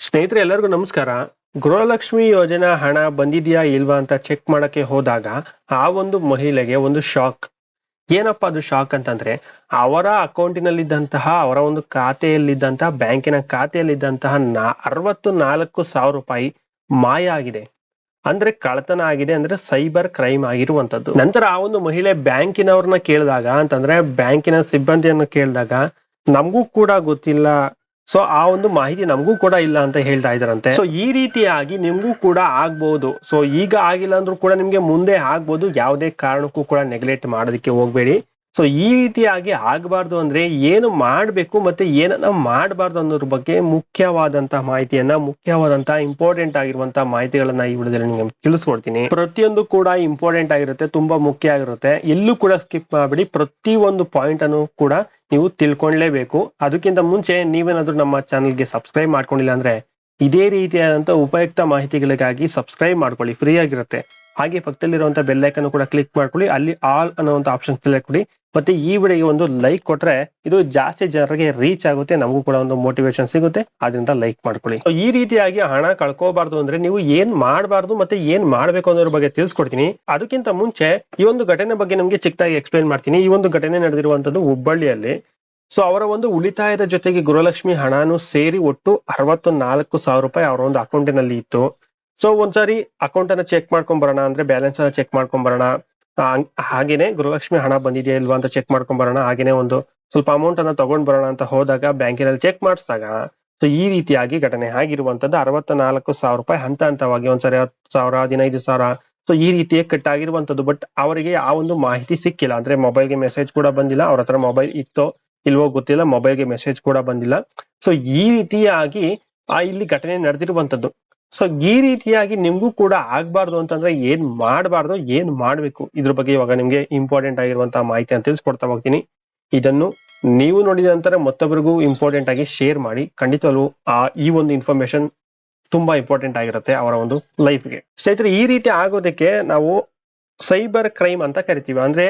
ಸ್ನೇಹಿತರೆ, ಎಲ್ಲರಿಗೂ ನಮಸ್ಕಾರ. ಗೃಹಲಕ್ಷ್ಮಿ ಯೋಜನಾ ಹಣ ಬಂದಿದೆಯಾ ಇಲ್ವಾ ಅಂತ ಚೆಕ್ ಮಾಡಕ್ಕೆ ಹೋದಾಗ ಆ ಒಂದು ಮಹಿಳೆಗೆ ಒಂದು ಶಾಕ್ ಏನಪ್ಪಾ ಅದು ಶಾಕ್ ಅಂತಂದ್ರೆ, ಅವರ ಅಕೌಂಟಿನಲ್ಲಿದ್ದಂತಹ ಅವರ ಒಂದು ಖಾತೆಯಲ್ಲಿದ್ದಂತಹ ಬ್ಯಾಂಕಿನ ಖಾತೆಯಲ್ಲಿದ್ದಂತಹ ನಾ ಅರವತ್ತು ನಾಲ್ಕು ಸಾವಿರ ರೂಪಾಯಿ ಮಾಯ ಆಗಿದೆ. ಅಂದ್ರೆ ಕಳತನ ಆಗಿದೆ ಅಂದ್ರೆ ಸೈಬರ್ ಕ್ರೈಮ್ ಆಗಿರುವಂತದ್ದು ನಂತರ ಆ ಒಂದು ಮಹಿಳೆ ಬ್ಯಾಂಕಿನವ್ರನ್ನ ಕೇಳಿದಾಗ ಅಂತಂದ್ರೆ ಬ್ಯಾಂಕಿನ ಸಿಬ್ಬಂದಿಯನ್ನು ಕೇಳಿದಾಗ, ನಮಗೂ ಕೂಡ ಗೊತ್ತಿಲ್ಲ ಸೊ ಆ ಒಂದು ಮಾಹಿತಿ ನಮಗೂ ಕೂಡ ಇಲ್ಲ ಅಂತ ಹೇಳ್ತಾ ಇದಾರಂತೆ ಸೊ ಈ ರೀತಿಯಾಗಿ ನಿಮಗೂ ಕೂಡ ಆಗ್ಬಹುದು ಸೊ ಈಗ ಆಗಿಲ್ಲ ಅಂದ್ರೂ ಕೂಡ ನಿಮ್ಗೆ ಮುಂದೆ ಆಗ್ಬೋದು. ಯಾವುದೇ ಕಾರಣಕ್ಕೂ ಕೂಡ ನೆಗ್ಲೆಕ್ಟ್ ಮಾಡೋದಕ್ಕೆ ಹೋಗ್ಬೇಡಿ. ಸೊ ಈ ರೀತಿಯಾಗಿ ಆಗಬಾರ್ದು ಅಂದ್ರೆ ಏನು ಮಾಡ್ಬೇಕು ಮತ್ತೆ ಏನನ್ನ ಮಾಡಬಾರ್ದು ಅನ್ನೋದ್ರ ಬಗ್ಗೆ ಮುಖ್ಯವಾದಂತಹ ಮಾಹಿತಿಯನ್ನ ಮುಖ್ಯವಾದಂತಹ ಇಂಪಾರ್ಟೆಂಟ್ ಆಗಿರುವಂತಹ ಮಾಹಿತಿಗಳನ್ನ ಈ ವಿಡಿಯೋದಲ್ಲಿ ನಿಮ್ಗೆ ತಿಳಿಸ್ಕೊಡ್ತೀನಿ. ಪ್ರತಿಯೊಂದು ಕೂಡ ಇಂಪಾರ್ಟೆಂಟ್ ಆಗಿರುತ್ತೆ, ತುಂಬಾ ಮುಖ್ಯ ಆಗಿರುತ್ತೆ. ಎಲ್ಲೂ ಕೂಡ ಸ್ಕಿಪ್ ಮಾಡಬೇಡಿ. ಪ್ರತಿ ಒಂದು ಪಾಯಿಂಟ್ ಅನ್ನು ಕೂಡ ನೀವು ತಿಳ್ಕೊಳ್ಲೇಬೇಕು. ಅದಕ್ಕಿಂತ ಮುಂಚೆ ನೀವೇನಾದ್ರೂ ನಮ್ಮ ಚಾನಲ್ಗೆ ಸಬ್ಸ್ಕ್ರೈಬ್ ಮಾಡ್ಕೊಂಡಿಲ್ಲ ಅಂದ್ರೆ ಇದೇ ರೀತಿಯಾದಂತಹ ಉಪಯುಕ್ತ ಮಾಹಿತಿಗಳಿಗಾಗಿ ಸಬ್ಸ್ಕ್ರೈಬ್ ಮಾಡ್ಕೊಳ್ಳಿ, ಫ್ರೀ ಆಗಿರುತ್ತೆ. ಹಾಗೆ ಪಕ್ಕದಲ್ಲಿರುವಂತಹ ಬೆಲ್ ಐಕನ್ ಕೂಡ ಕ್ಲಿಕ್ ಮಾಡ್ಕೊಳ್ಳಿ, ಅಲ್ಲಿ ಆಲ್ ಅನ್ನುವಂತ ಆಪ್ಷನ್ ಸೆಲೆಕ್ಟ್ ಕೊಡಿ. ಮತ್ತೆ ಈ ವಿಡಿಯೋಗೆ ಒಂದು ಲೈಕ್ ಕೊಟ್ರೆ ಇದು ಜಾಸ್ತಿ ಜನರಿಗೆ ರೀಚ್ ಆಗುತ್ತೆ, ನಮಗೂ ಕೂಡ ಒಂದು ಮೋಟಿವೇಶನ್ ಸಿಗುತ್ತೆ ಅದರಿಂದ ಲೈಕ್ ಮಾಡ್ಕೊಳ್ಳಿ. ಸೊ ಈ ರೀತಿಯಾಗಿ ಹಣ ಕಳ್ಕೋಬಾರ್ದು ಅಂದ್ರೆ ನೀವು ಏನ್ ಮಾಡಬಾರ್ದು ಮತ್ತೆ ಏನ್ ಮಾಡ್ಬೇಕು ಅನ್ನೋದ್ರ ಬಗ್ಗೆ ತಿಳಿಸ್ಕೊಡ್ತೀನಿ. ಅದಕ್ಕಿಂತ ಮುಂಚೆ ಈ ಒಂದು ಘಟನೆ ಬಗ್ಗೆ ನಮಗೆ ಚಿಕ್ಕದಾಗಿ ಎಕ್ಸ್ಪ್ಲೈನ್ ಮಾಡ್ತೀನಿ. ಈ ಒಂದು ಘಟನೆ ನಡೆದಿರುವಂತದ್ದು ಹುಬ್ಬಳ್ಳಿಯಲ್ಲಿ. ಸೊ ಅವರ ಒಂದು ಉಳಿತಾಯದ ಜೊತೆಗೆ ಗೃಹಲಕ್ಷ್ಮಿ ಹಣನು ಸೇರಿ ಒಟ್ಟು ಅರವತ್ತು ನಾಲ್ಕು ಸಾವಿರ ರೂಪಾಯಿ ಅವರ ಒಂದು ಅಕೌಂಟಿನಲ್ಲಿ ಇತ್ತು. ಸೊ ಒಂದ್ಸಾರಿ ಅಕೌಂಟ್ ಅನ್ನ ಚೆಕ್ ಮಾಡ್ಕೊಂಡ್ ಬರೋಣ ಅಂದ್ರೆ ಬ್ಯಾಲೆನ್ಸ್ ಅನ್ನ ಚೆಕ್ ಮಾಡ್ಕೊಂಡ್ ಬರೋಣ. ಹಾಗೇನೆ ಗೃಹಲಕ್ಷ್ಮಿ ಹಣ ಬಂದಿದೆಯಾ ಇಲ್ವಾ ಅಂತ ಚೆಕ್ ಮಾಡ್ಕೊಂಡ್ ಬರೋಣ. ಹಾಗೇನೆ ಒಂದು ಸ್ವಲ್ಪ ಅಮೌಂಟ್ ಅನ್ನ ತಗೊಂಡ್ ಬರೋಣ ಅಂತ ಹೋದಾಗ ಬ್ಯಾಂಕಿನಲ್ಲಿ ಚೆಕ್ ಮಾಡಿಸಿದಾಗ ಸೊ ಈ ರೀತಿಯಾಗಿ ಘಟನೆ ಆಗಿರುವಂತದ್ದು ಅರವತ್ತ ನಾಲ್ಕು ಸಾವಿರ ರೂಪಾಯಿ ಹಂತ ಹಂತವಾಗಿ ಒಂದ್ಸರಿ ಹತ್ತು ಸಾವಿರ, ಹದಿನೈದು ಸಾವಿರ ಸೊ ಈ ರೀತಿಯ ಕಟ್ ಆಗಿರುವಂತದ್ದು ಬಟ್ ಅವರಿಗೆ ಆ ಒಂದು ಮಾಹಿತಿ ಸಿಕ್ಕಿಲ್ಲ. ಅಂದ್ರೆ ಮೊಬೈಲ್ಗೆ ಮೆಸೇಜ್ ಕೂಡ ಬಂದಿಲ್ಲ. ಅವ್ರ ಹತ್ರ ಮೊಬೈಲ್ ಇತ್ತೋ. ಇಲ್ವೋ ಗೊತ್ತಿಲ್ಲ ಮೊಬೈಲ್ಗೆ ಮೆಸೇಜ್ ಕೂಡ ಬಂದಿಲ್ಲ. ಸೊ ಈ ರೀತಿಯಾಗಿ, ಆ ಇಲ್ಲಿ ಘಟನೆ ನಡೆದಿರುವಂತದ್ದು ಸೊ ಈ ರೀತಿಯಾಗಿ ನಿಮ್ಗೂ ಕೂಡ ಆಗ್ಬಾರ್ದು ಅಂತಂದ್ರೆ ಏನ್ ಮಾಡಬಾರ್ದು, ಏನ್ ಮಾಡ್ಬೇಕು? ಇದ್ರ ಬಗ್ಗೆ ಇವಾಗ ನಿಮ್ಗೆ ಇಂಪಾರ್ಟೆಂಟ್ ಆಗಿರುವಂತಹ ಅಂತ ತಿಳಿಸ್ಕೊಡ್ತಾ ಹೋಗ್ತೀನಿ. ಇದನ್ನು ನೀವು ನೋಡಿದ ನಂತರ ಮತ್ತೊಬ್ಬರಿಗೂ ಇಂಪಾರ್ಟೆಂಟ್ ಆಗಿ ಶೇರ್ ಮಾಡಿ. ಖಂಡಿತವಲ್ಲೂ ಆ, ಈ ಒಂದು ಇನ್ಫಾರ್ಮೇಶನ್ ತುಂಬಾ ಇಂಪಾರ್ಟೆಂಟ್ ಆಗಿರುತ್ತೆ ಅವರ ಒಂದು ಲೈಫ್ಗೆ ಸ್ನೇಹಿತರೆ, ಈ ರೀತಿ ಆಗೋದಕ್ಕೆ ನಾವು ಸೈಬರ್ ಕ್ರೈಮ್ ಅಂತ ಕರಿತೀವಿ. ಅಂದ್ರೆ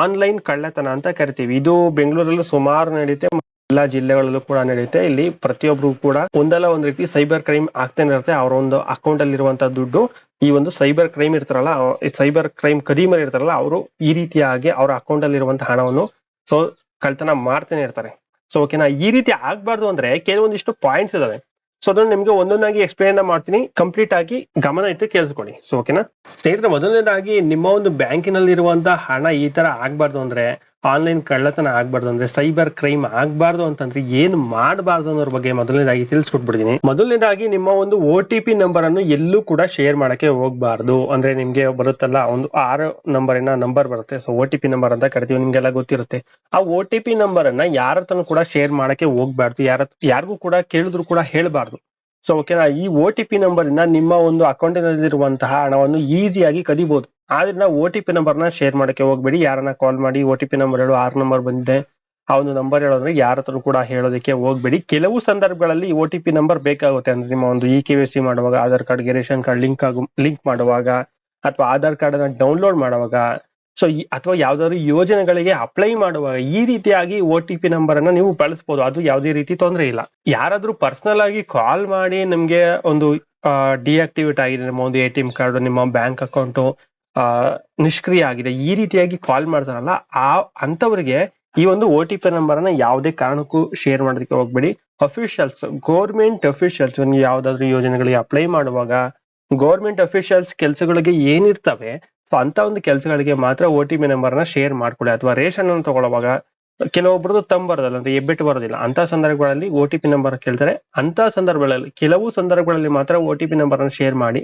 ಆನ್ಲೈನ್ ಕಳ್ಳತನ ಅಂತ ಕರಿತೀವಿ. ಇದು ಬೆಂಗಳೂರಲ್ಲೂ ಸುಮಾರು ನಡೆಯುತ್ತೆ ಎಲ್ಲಾ ಜಿಲ್ಲೆಗಳಲ್ಲೂ ಕೂಡ ನಡೆಯುತ್ತೆ ಇಲ್ಲಿ ಪ್ರತಿಯೊಬ್ರು ಕೂಡ ಒಂದಲ್ಲ ಒಂದ್ ರೀತಿ ಸೈಬರ್ ಕ್ರೈಮ್ ಆಗ್ತಾನೆ ಇರುತ್ತೆ. ಅವರ ಒಂದು ಅಕೌಂಟ್ ಅಲ್ಲಿ ಇರುವಂತಹ ದುಡ್ಡು, ಈ ಒಂದು ಸೈಬರ್ ಕ್ರೈಮ್ ಇರ್ತಾರಲ್ಲ ಸೈಬರ್ ಕ್ರೈಮ್ ಕದೀಮರ್ ಇರ್ತಾರಲ್ಲ, ಅವರು ಈ ರೀತಿಯಾಗಿ ಅವರ ಅಕೌಂಟ್ ಅಲ್ಲಿ ಇರುವಂತಹ ಹಣವನ್ನು ಸೊ ಕಳ್ತನ ಮಾಡ್ತಾನೆ ಇರ್ತಾರೆ. ಸೊ ಓಕೆನಾ? ಈ ರೀತಿ ಆಗ್ಬಾರ್ದು ಅಂದ್ರೆ ಕೆಲವೊಂದಿಷ್ಟು ಪಾಯಿಂಟ್ಸ್ ಇದಾವೆ. ಸೊ ಅದನ್ನ ನಿಮ್ಗೆ ಒಂದೊಂದಾಗಿ ಎಕ್ಸ್ಪ್ಲೇನ್ ಮಾಡ್ತೀನಿ. ಕಂಪ್ಲೀಟ್ ಆಗಿ ಗಮನ ಇಟ್ಟು ಕೇಳಿಸ್ಕೊಳ್ಳಿ. ಸೊ ಓಕೆನಾ ಸ್ನೇಹಿತರೆ, ಮೊದಲನೇದಾಗಿ ನಿಮ್ಮ ಒಂದು ಬ್ಯಾಂಕಿನಲ್ಲಿ ಇರುವಂತಹ ಹಣ ಈ ತರ ಆಗ್ಬಾರ್ದು ಅಂದ್ರೆ ಆನ್ಲೈನ್ ಕಳ್ಳತನ ಆಗ್ಬಾರ್ದು ಅಂದ್ರೆ ಸೈಬರ್ ಕ್ರೈಮ್ ಆಗ್ಬಾರ್ದು ಅಂತಂದ್ರೆ ಏನ್ ಮಾಡಬಾರ್ದು ಅನ್ನೋದ್ರ ಬಗ್ಗೆ ಮೊದಲನೇದಾಗಿ ತಿಳಿಸ್ಕೊಟ್ಬಿಡ್ತೀನಿ. ಮೊದಲನೇದಾಗಿ ನಿಮ್ಮ ಒಂದು ಒ ಟಿ ಪಿ ನಂಬರ್ ಅನ್ನು ಎಲ್ಲೂ ಕೂಡ ಶೇರ್ ಮಾಡಕ್ಕೆ ಹೋಗ್ಬಾರ್ದು. ಅಂದ್ರೆ ನಿಮ್ಗೆ ಬರುತ್ತಲ್ಲ, ಒಂದು ಆರು ನಂಬರಿನ ನಂಬರ್ ಬರುತ್ತೆ. So O T P number ಅಂತ ಕರಿತೀವಿ, ನಿಮ್ಗೆಲ್ಲ ಗೊತ್ತಿರುತ್ತೆ. ಆ ಒ ಟಿ ಪಿ ನಂಬರ್ ಅನ್ನ ಯಾರ ಕೂಡ ಶೇರ್ ಮಾಡಕ್ಕೆ ಹೋಗ್ಬಾರ್ದು. ಯಾರ, ಯಾರಿಗೂ ಕೂಡ ಕೇಳಿದ್ರು ಕೂಡ ಹೇಳ್ಬಾರ್ದು. ಸೊ ಓಕೆನಾ ಈ ಒ ಟಿ ಪಿ ನಂಬರ್ ಇಂದ ನಿಮ್ಮ ಒಂದು ಅಕೌಂಟಿನಲ್ಲಿರುವಂತಹ ಹಣವನ್ನು ಈಸಿಯಾಗಿ ಕದಿಬಹುದು ಆದ್ರಿಂದ ಓ ಟಿ ಪಿ ನಂಬರ್ನ ಶೇರ್ ಮಾಡಕ್ಕೆ ಹೋಗ್ಬೇಡಿ. ಯಾರನ್ನ ಕಾಲ್ ಮಾಡಿ ಓ ಟಿ ಪಿ ನಂಬರ್ ಹೇಳು ಆರ್ ನಂಬರ್ ಬಂದಿದೆ ಆ ಒಂದು ನಂಬರ್ ಹೇಳೋದ್ರೆ ಯಾರ ಹತ್ರ ಕೂಡ ಹೇಳೋದಕ್ಕೆ ಹೋಗ್ಬೇಡಿ. ಕೆಲವು ಸಂದರ್ಭಗಳಲ್ಲಿ ಓ ಟಿ ಪಿ ನಂಬರ್ ಬೇಕಾಗುತ್ತೆ ಅಂದ್ರೆ ನಿಮ್ಮ ಒಂದು ಇ ಕೆ ವೈ ಸಿ ಮಾಡುವಾಗ ಆಧಾರ್ ಕಾರ್ಡ್ಗೆ ರೇಷನ್ ಕಾರ್ಡ್ ಲಿಂಕ್ ಆಗು ಲಿಂಕ್ ಮಾಡುವಾಗ, ಅಥವಾ ಆಧಾರ್ ಕಾರ್ಡ್ ಅನ್ನ ಡೌನ್ಲೋಡ್ ಮಾಡುವಾಗ ಸೊ ಅಥವಾ ಯಾವ್ದಾದ್ರು ಯೋಜನೆಗಳಿಗೆ ಅಪ್ಲೈ ಮಾಡುವಾಗ ಈ ರೀತಿಯಾಗಿ ಒ ಟಿ ಪಿ ನಂಬರ್ ಅನ್ನ ನೀವು ಬಳಸಬಹುದು ಅದು ಯಾವುದೇ ರೀತಿ ತೊಂದರೆ ಇಲ್ಲ. ಯಾರಾದ್ರೂ ಪರ್ಸನಲ್ ಆಗಿ ಕಾಲ್ ಮಾಡಿ ನಿಮ್ಗೆ ಒಂದು ಡಿಆಕ್ಟಿವೇಟ್ ಆಗಿದೆ ನಿಮ್ಮ ಒಂದು ಎ ಟಿ ಎಂ ಕಾರ್ಡ್ ನಿಮ್ಮ ಬ್ಯಾಂಕ್ ಅಕೌಂಟ್ ನಿಷ್ಕ್ರಿಯ ಆಗಿದೆ. ಈ ರೀತಿಯಾಗಿ ಕಾಲ್ ಮಾಡ್ತಾರಲ್ಲ, ಆ ಅಂತವರಿಗೆ ಈ ಒಂದು ಒ ಟಿ ಪಿ ನಂಬರ್ ಅನ್ನ ಯಾವುದೇ ಕಾರಣಕ್ಕೂ ಶೇರ್ ಮಾಡೋದಕ್ಕೆ ಹೋಗ್ಬೇಡಿ. ಅಫಿಷಿಯಲ್ಸ್ ಗೌರ್ಮೆಂಟ್ ಅಫಿಷಿಯಲ್ಸ್ ಒಂದು ಯಾವ್ದಾದ್ರು ಯೋಜನೆಗಳಿಗೆ ಅಪ್ಲೈ ಮಾಡುವಾಗ ಗೌರ್ಮೆಂಟ್ ಅಫಿಷಿಯಲ್ಸ್ ಕೆಲಸಗಳಿಗೆ ಏನಿರ್ತವೆ ಸೊ ಅಂತ ಒಂದು ಕೆಲಸಗಳಿಗೆ ಮಾತ್ರ ಒ ಟಿ ಪಿ ನಂಬರ್ನ ಶೇರ್ ಮಾಡ್ಕೊಳ್ಳಿ. ಅಥವಾ ರೇಷನ್ ಅನ್ನು ತಗೊಳ್ಳುವಾಗ ಕೆಲವೊಬ್ರದ್ದು ತಮ್ಮ ಬರೋದಲ್ಲ, ಅಂದ್ರೆ ಎಬ್ಬೆಟ್ಟು ಬರೋದಿಲ್ಲ. ಅಂತ ಸಂದರ್ಭಗಳಲ್ಲಿ ಒ ಟಿ ಪಿ ನಂಬರ್ ಕೇಳ್ತಾರೆ. ಅಂತ ಸಂದರ್ಭಗಳಲ್ಲಿ, ಕೆಲವು ಸಂದರ್ಭಗಳಲ್ಲಿ ಮಾತ್ರ O T P number share ಮಾಡಿ.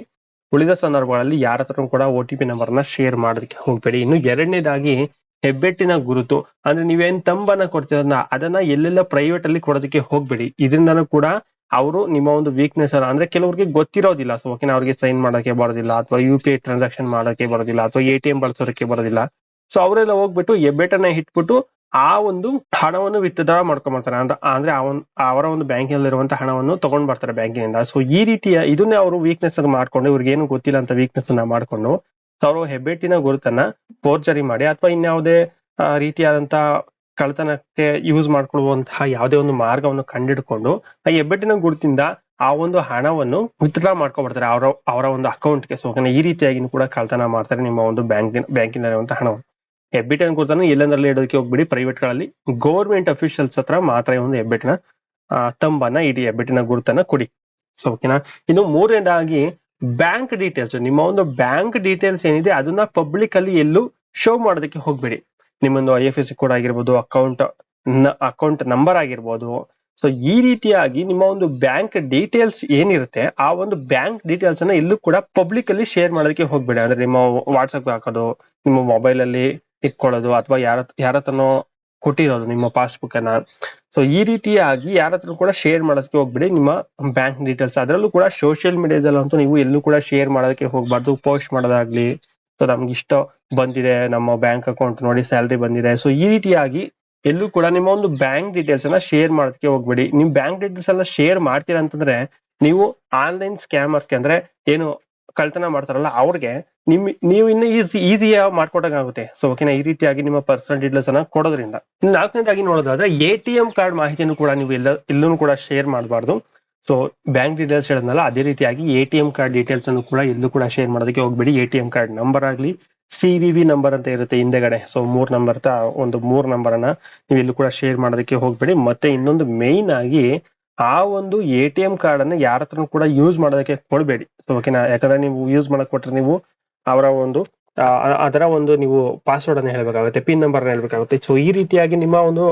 ಉಳಿದ ಸಂದರ್ಭಗಳಲ್ಲಿ ಯಾರ ಹತ್ರ ಕೂಡ ಒ ಟಿ ಪಿ ನಂಬರ್ನ ಶೇರ್ ಮಾಡೋದಕ್ಕೆ ಹೋಗ್ಬೇಡಿ. ಇನ್ನು ಎರಡನೇದಾಗಿ ಹೆಬ್ಬೆಟ್ಟಿನ ಗುರುತು. ಅಂದ್ರೆ ನೀವೇನ್ ತಂಬನ್ನ ಕೊಡ್ತೀರನ್ನ ಅದನ್ನ ಎಲ್ಲೆಲ್ಲ ಪ್ರೈವೇಟ್ ಅಲ್ಲಿ ಕೊಡೋದಕ್ಕೆ ಹೋಗ್ಬೇಡಿ. ಇದರಿಂದನೂ ಕೂಡ ಅವರು ನಿಮ್ಮ ಒಂದು ವೀಕ್ನೆಸ್ ಅಲ್ಲ ಅಂದ್ರೆ ಕೆಲವರಿಗೆ ಗೊತ್ತಿರೋದಿಲ್ಲ. ಸೊ ಓಕೆ ಅವ್ರಿಗೆ ಸೈನ್ ಮಾಡೋಕೆ ಬರೋದಿಲ್ಲ, ಅಥವಾ ಯು ಪಿ ಐ ಟ್ರಾನ್ಸಾಕ್ಷನ್ ಮಾಡೋಕೆ ಬರೋದಿಲ್ಲ, ಅಥವಾ ಎ ಟಿ ಎಂ ಬಳಸೋದಕ್ಕೆ ಬರೋದಿಲ್ಲ. ಸೊ ಅವರೆಲ್ಲ ಹೋಗ್ಬಿಟ್ಟು ಹೆಬ್ಬೆಟ್ಟನ್ನ ಇಟ್ಬಿಟ್ಟು ಆ ಒಂದು ಹಣವನ್ನು ವಿತ್ಡ್ರಾ ಮಾಡ್ಕೊಂಡ್ಬರ್ತಾರೆ ಅಂದ್ರೆ ಅಂದ್ರೆ ಅವರ ಒಂದು ಬ್ಯಾಂಕಿನಲ್ಲಿರುವಂತಹ ಹಣವನ್ನು ತಗೊಂಡ್ ಬರ್ತಾರೆ ಬ್ಯಾಂಕಿನಿಂದ ಸೊ ಈ ರೀತಿಯ ಇದನ್ನೇ ಅವರು ವೀಕ್ನೆಸ್ ಮಾಡ್ಕೊಂಡು, ಇವ್ರಿಗೆ ಏನು ಗೊತ್ತಿಲ್ಲ ಅಂತ ವೀಕ್ನೆಸ್ ಅನ್ನ ಮಾಡ್ಕೊಂಡು, ಅವರು ಹೆಬ್ಬೆಟ್ಟಿನ ಗುರುತನ್ನ ಫೋರ್ಜರಿ ಮಾಡಿ, ಅಥವಾ ಇನ್ಯಾವುದೇ ರೀತಿಯಾದಂತ ಕಳ್ತನಕ್ಕೆ ಯೂಸ್ ಮಾಡ್ಕೊಳ್ಳುವಂತಹ ಯಾವುದೇ ಒಂದು ಮಾರ್ಗವನ್ನು ಕಂಡಿಡ್ಕೊಂಡು, ಆ ಹೆಬ್ಬೆಟ್ಟಿನ ಗುರುತಿಂದ ಆ ಒಂದು ಹಣವನ್ನು ವಿತ್ಡ್ರಾ ಮಾಡ್ಕೊಬರ್ತಾರೆ ಅವರ ಅವರ ಒಂದು ಅಕೌಂಟ್ಗೆ ಸೊ ಈ ರೀತಿಯಾಗಿ ಕೂಡ ಕಳ್ತನ ಮಾಡ್ತಾರೆ ನಿಮ್ಮ ಒಂದು ಬ್ಯಾಂಕಿನ ಬ್ಯಾಂಕಿನಲ್ಲಿರುವಂತಹ ಹಣವನ್ನು. ಹೆಬ್ಬಿಟಿನ ಗುರುತನ್ನು ಎಲ್ಲೆಂದ್ರಲ್ಲಿ ಇಡೋದಕ್ಕೆ ಹೋಗ್ಬಿಡಿ. ಪ್ರೈವೇಟ್ಗಳಲ್ಲಿ ಗೌರ್ಮೆಂಟ್ ಅಫಿಷಿಯಲ್ಸ್ ಹತ್ರ ಮಾತ್ರ ಒಂದು ಹೆಬ್ಬೆಟ್ಟಿನ ತಂಬನ ಇಡಿ ಹೆಬ್ಬೆಟ್ಟಿನ ಗುರುತನ್ನ ಕೊಡಿ. ಸೊ ಓಕೆನಾ ಇನ್ನು ಮೂರನೇದಾಗಿ ಬ್ಯಾಂಕ್ ಡೀಟೇಲ್ಸ್ ನಿಮ್ಮ ಒಂದು ಬ್ಯಾಂಕ್ ಡೀಟೇಲ್ಸ್ ಏನಿದೆ ಅದನ್ನ ಪಬ್ಲಿಕ್ ಅಲ್ಲಿ ಎಲ್ಲೂ ಶೋ ಮಾಡೋದಕ್ಕೆ ಹೋಗ್ಬೇಡಿ. ನಿಮ್ಮೊಂದು ಐ ಎಫ್ ಎಸ್ ಕೋಡ್ ಆಗಿರ್ಬೋದು ಅಕೌಂಟ್ ಅಕೌಂಟ್ ನಂಬರ್ ಆಗಿರ್ಬೋದು. ಸೊ ಈ ರೀತಿಯಾಗಿ ನಿಮ್ಮ ಒಂದು ಬ್ಯಾಂಕ್ ಡೀಟೇಲ್ಸ್ ಏನಿರುತ್ತೆ ಆ ಒಂದು ಬ್ಯಾಂಕ್ ಡೀಟೇಲ್ಸ್ ಅನ್ನ ಎಲ್ಲೂ ಕೂಡ ಪಬ್ಲಿಕ್ ಅಲ್ಲಿ ಶೇರ್ ಮಾಡೋದಕ್ಕೆ ಹೋಗ್ಬೇಡಿ. ಅಂದ್ರೆ ನಿಮ್ಮ ವಾಟ್ಸಪ್ ಹಾಕೋದು, ನಿಮ್ಮ ಮೊಬೈಲ್ ಅಲ್ಲಿ ಇಟ್ಕೊಳ್ಳೋದು ಅಥವಾ ಯಾರ ಯಾರತ್ರನೋ ಕೊಟ್ಟಿರೋದು ನಿಮ್ಮ ಪಾಸ್ಬುಕ್ ಅನ್ನ. ಸೊ ಈ ರೀತಿಯಾಗಿ ಯಾರ ಹತ್ರ ಕೂಡ ಶೇರ್ ಮಾಡೋದಕ್ಕೆ ಹೋಗ್ಬೇಡಿ. ನಿಮ್ಮ ಬ್ಯಾಂಕ್ ಡೀಟೇಲ್ಸ್ ಅದರಲ್ಲೂ ಕೂಡ ಸೋಷಿಯಲ್ ಮೀಡಿಯಾದಲ್ಲಂತೂ ನೀವು ಎಲ್ಲೂ ಕೂಡ ಶೇರ್ ಮಾಡೋದಕ್ಕೆ ಹೋಗ್ಬಾರ್ದು. ಪೋಸ್ಟ್ ಮಾಡೋದಾಗ್ಲಿ ಸೊ ನಮ್ಗೆ ಇಷ್ಟ ಬಂದಿದೆ ನಮ್ಮ ಬ್ಯಾಂಕ್ ಅಕೌಂಟ್ ನೋಡಿ ಸ್ಯಾಲ್ರಿ ಬಂದಿದೆ. ಸೊ ಈ ರೀತಿಯಾಗಿ ಎಲ್ಲೂ ಕೂಡ ನಿಮ್ಮ ಒಂದು ಬ್ಯಾಂಕ್ ಡೀಟೇಲ್ಸ್ ಅನ್ನ ಶೇರ್ ಮಾಡೋದಕ್ಕೆ ಹೋಗ್ಬೇಡಿ. ನಿಮ್ ಬ್ಯಾಂಕ್ ಡೀಟೇಲ್ಸ್ ಎಲ್ಲ ಶೇರ್ ಮಾಡ್ತೀರಾ ಅಂತಂದ್ರೆ, ನೀವು ಆನ್ಲೈನ್ ಸ್ಕ್ಯಾಮರ್ಸ್ಗೆ ಅಂದ್ರೆ ಏನು ಕಳ್ತನ ಮಾಡ್ತಾರಲ್ಲ, ಅವ್ರಿಗೆ ನಿಮ್, ನೀವು ಇನ್ನು ಈಸಿ ಈಸಿಯ ಮಾಡ್ಕೊಡಂಗಾಗುತ್ತೆ ಸೊ ಓಕೆನಾ ಈ ರೀತಿಯಾಗಿ ನಿಮ್ಮ ಪರ್ಸನಲ್ ಡೀಟೇಲ್ಸ್ ಅನ್ನ ಕೊಡೋದ್ರಿಂದ. ನಾಲ್ಕನೇದಾಗಿ ನೋಡೋದಾದ್ರೆ ಎ ಟಿ ಎಂ ಕಾರ್ಡ್ ಮಾಹಿತಿಯನ್ನು ಕೂಡ ನೀವು ಎಲ್ಲ ಎಲ್ಲೂ ಕೂಡ ಶೇರ್ ಮಾಡಬಾರ್ದು. ಸೊ ಬ್ಯಾಂಕ್ ಡೀಟೇಲ್ಸ್ ಹೇಳಿದ್ನಲ್ಲ, ಅದೇ ರೀತಿಯಾಗಿ A T M card details ಅನ್ನು ಕೂಡ ಎಲ್ಲೂ ಕೂಡ ಶೇರ್ ಮಾಡೋದಕ್ಕೆ ಹೋಗ್ಬೇಡಿ. A T M card number ಆಗಲಿ ಸಿ ವಿ ವಿ ನಂಬರ್ ಅಂತ ಇರುತ್ತೆ ಹಿಂದೆಗಡೆ. ಸೊ ಮೂರ್ ನಂಬರ್ ಒಂದು ಮೂರ್ ನಂಬರ್ ಅನ್ನ ನೀವು ಎಲ್ಲೂ ಕೂಡ ಶೇರ್ ಮಾಡೋದಕ್ಕೆ ಹೋಗ್ಬೇಡಿ. ಮತ್ತೆ ಇನ್ನೊಂದು ಮೇನ್ ಆಗಿ, ಆ ಒಂದು ಎ ಟಿ ಎಂ ಕಾರ್ಡ್ ಅನ್ನ ಯಾರ ಕೂಡ ಯೂಸ್ ಮಾಡೋದಕ್ಕೆ ಕೊಡಬೇಡಿ. ಸೊ ಓಕೆನಾ ಯಾಕಂದ್ರೆ ನೀವು ಯೂಸ್ ಮಾಡಕ್ ಕೊಟ್ರೆ ನೀವು ಅವರ ಒಂದು ಅದರ ಒಂದು ನೀವು ಪಾಸ್ವರ್ಡ್ ಅನ್ನ ಹೇಳಬೇಕಾಗುತ್ತೆ ಪಿನ್ ನಂಬರ್ ಹೇಳ್ಬೇಕಾಗುತ್ತೆ. ಸೊ ಈ ರೀತಿಯಾಗಿ ನಿಮ್ಮ ಒಂದು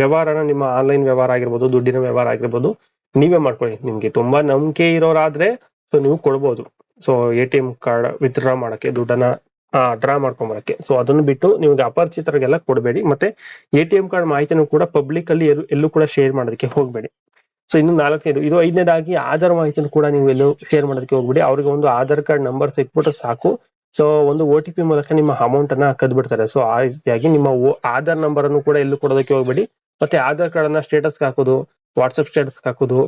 ವ್ಯವಹಾರನ, ನಿಮ್ಮ ಆನ್ಲೈನ್ ವ್ಯವಹಾರ ಆಗಿರ್ಬೋದು, ದುಡ್ಡಿನ ವ್ಯವಹಾರ ಆಗಿರ್ಬೋದು, ನೀವೇ ಮಾಡ್ಕೊಳ್ಳಿ ನಿಮ್ಗೆ. ತುಂಬಾ ನಂಬಿಕೆ ಇರೋರಾದ್ರೆ ಸೊ ನೀವು ಕೊಡ್ಬೋದು. So A T M card withdraw ಮಾಡಕ್ಕೆ, ದುಡ್ಡನ್ನ ಡ್ರಾ ಮಾಡ್ಕೊಂಬರಕ್ಕೆ. ಸೊ ಅದನ್ನು ಬಿಟ್ಟು ನಿಮ್ಗೆ ಅಪರಿಚಿತರಿಗೆಲ್ಲ ಕೊಡಬೇಡಿ. ಮತ್ತೆ ಎ ಟಿ ಎಂ ಕಾರ್ಡ್ ಮಾಹಿತಿನೂ ಕೂಡ ಪಬ್ಲಿಕ್ ಅಲ್ಲಿ ಎಲ್ಲೂ ಎಲ್ಲೂ ಕೂಡ ಶೇರ್ ಮಾಡೋದಕ್ಕೆ ಹೋಗ್ಬೇಡಿ. ಸೊ ಇನ್ನು ನಾಲ್ಕನೇದು, ಇದು ಐದನೇದಾಗಿ ಆಧಾರ್ ಮಾಹಿತಿನೂ ಕೂಡ ನೀವು ಎಲ್ಲೂ ಶೇರ್ ಮಾಡೋದಕ್ಕೆ ಹೋಗ್ಬೇಡಿ. ಅವ್ರಿಗೆ ಒಂದು ಆಧಾರ್ ಕಾರ್ಡ್ ನಂಬರ್ ಸಿಕ್ಬಿಟ್ರೆ ಸಾಕು. ಸೊ ಒಂದು ಒ ಟಿ ಪಿ ಮೂಲಕ ನಿಮ್ಮ ಅಮೌಂಟ್ ಅನ್ನ ಕದ್ ಬಿಡ್ತಾರೆ. ಸೊ ಆ ರೀತಿಯಾಗಿ ನಿಮ್ಮ ಆಧಾರ್ ನಂಬರ್ ಅನ್ನು ಕೂಡ ಎಲ್ಲೂ ಕೊಡೋದಕ್ಕೆ ಹೋಗ್ಬೇಡಿ. ಮತ್ತೆ ಆಧಾರ್ ಕಾರ್ಡ್ ಅನ್ನ ಸ್ಟೇಟಸ್ ಹಾಕೋದು ವಾಟ್ಸಪ್ ಸ್ಟೇಟಸ್ ಹಾಕೋದು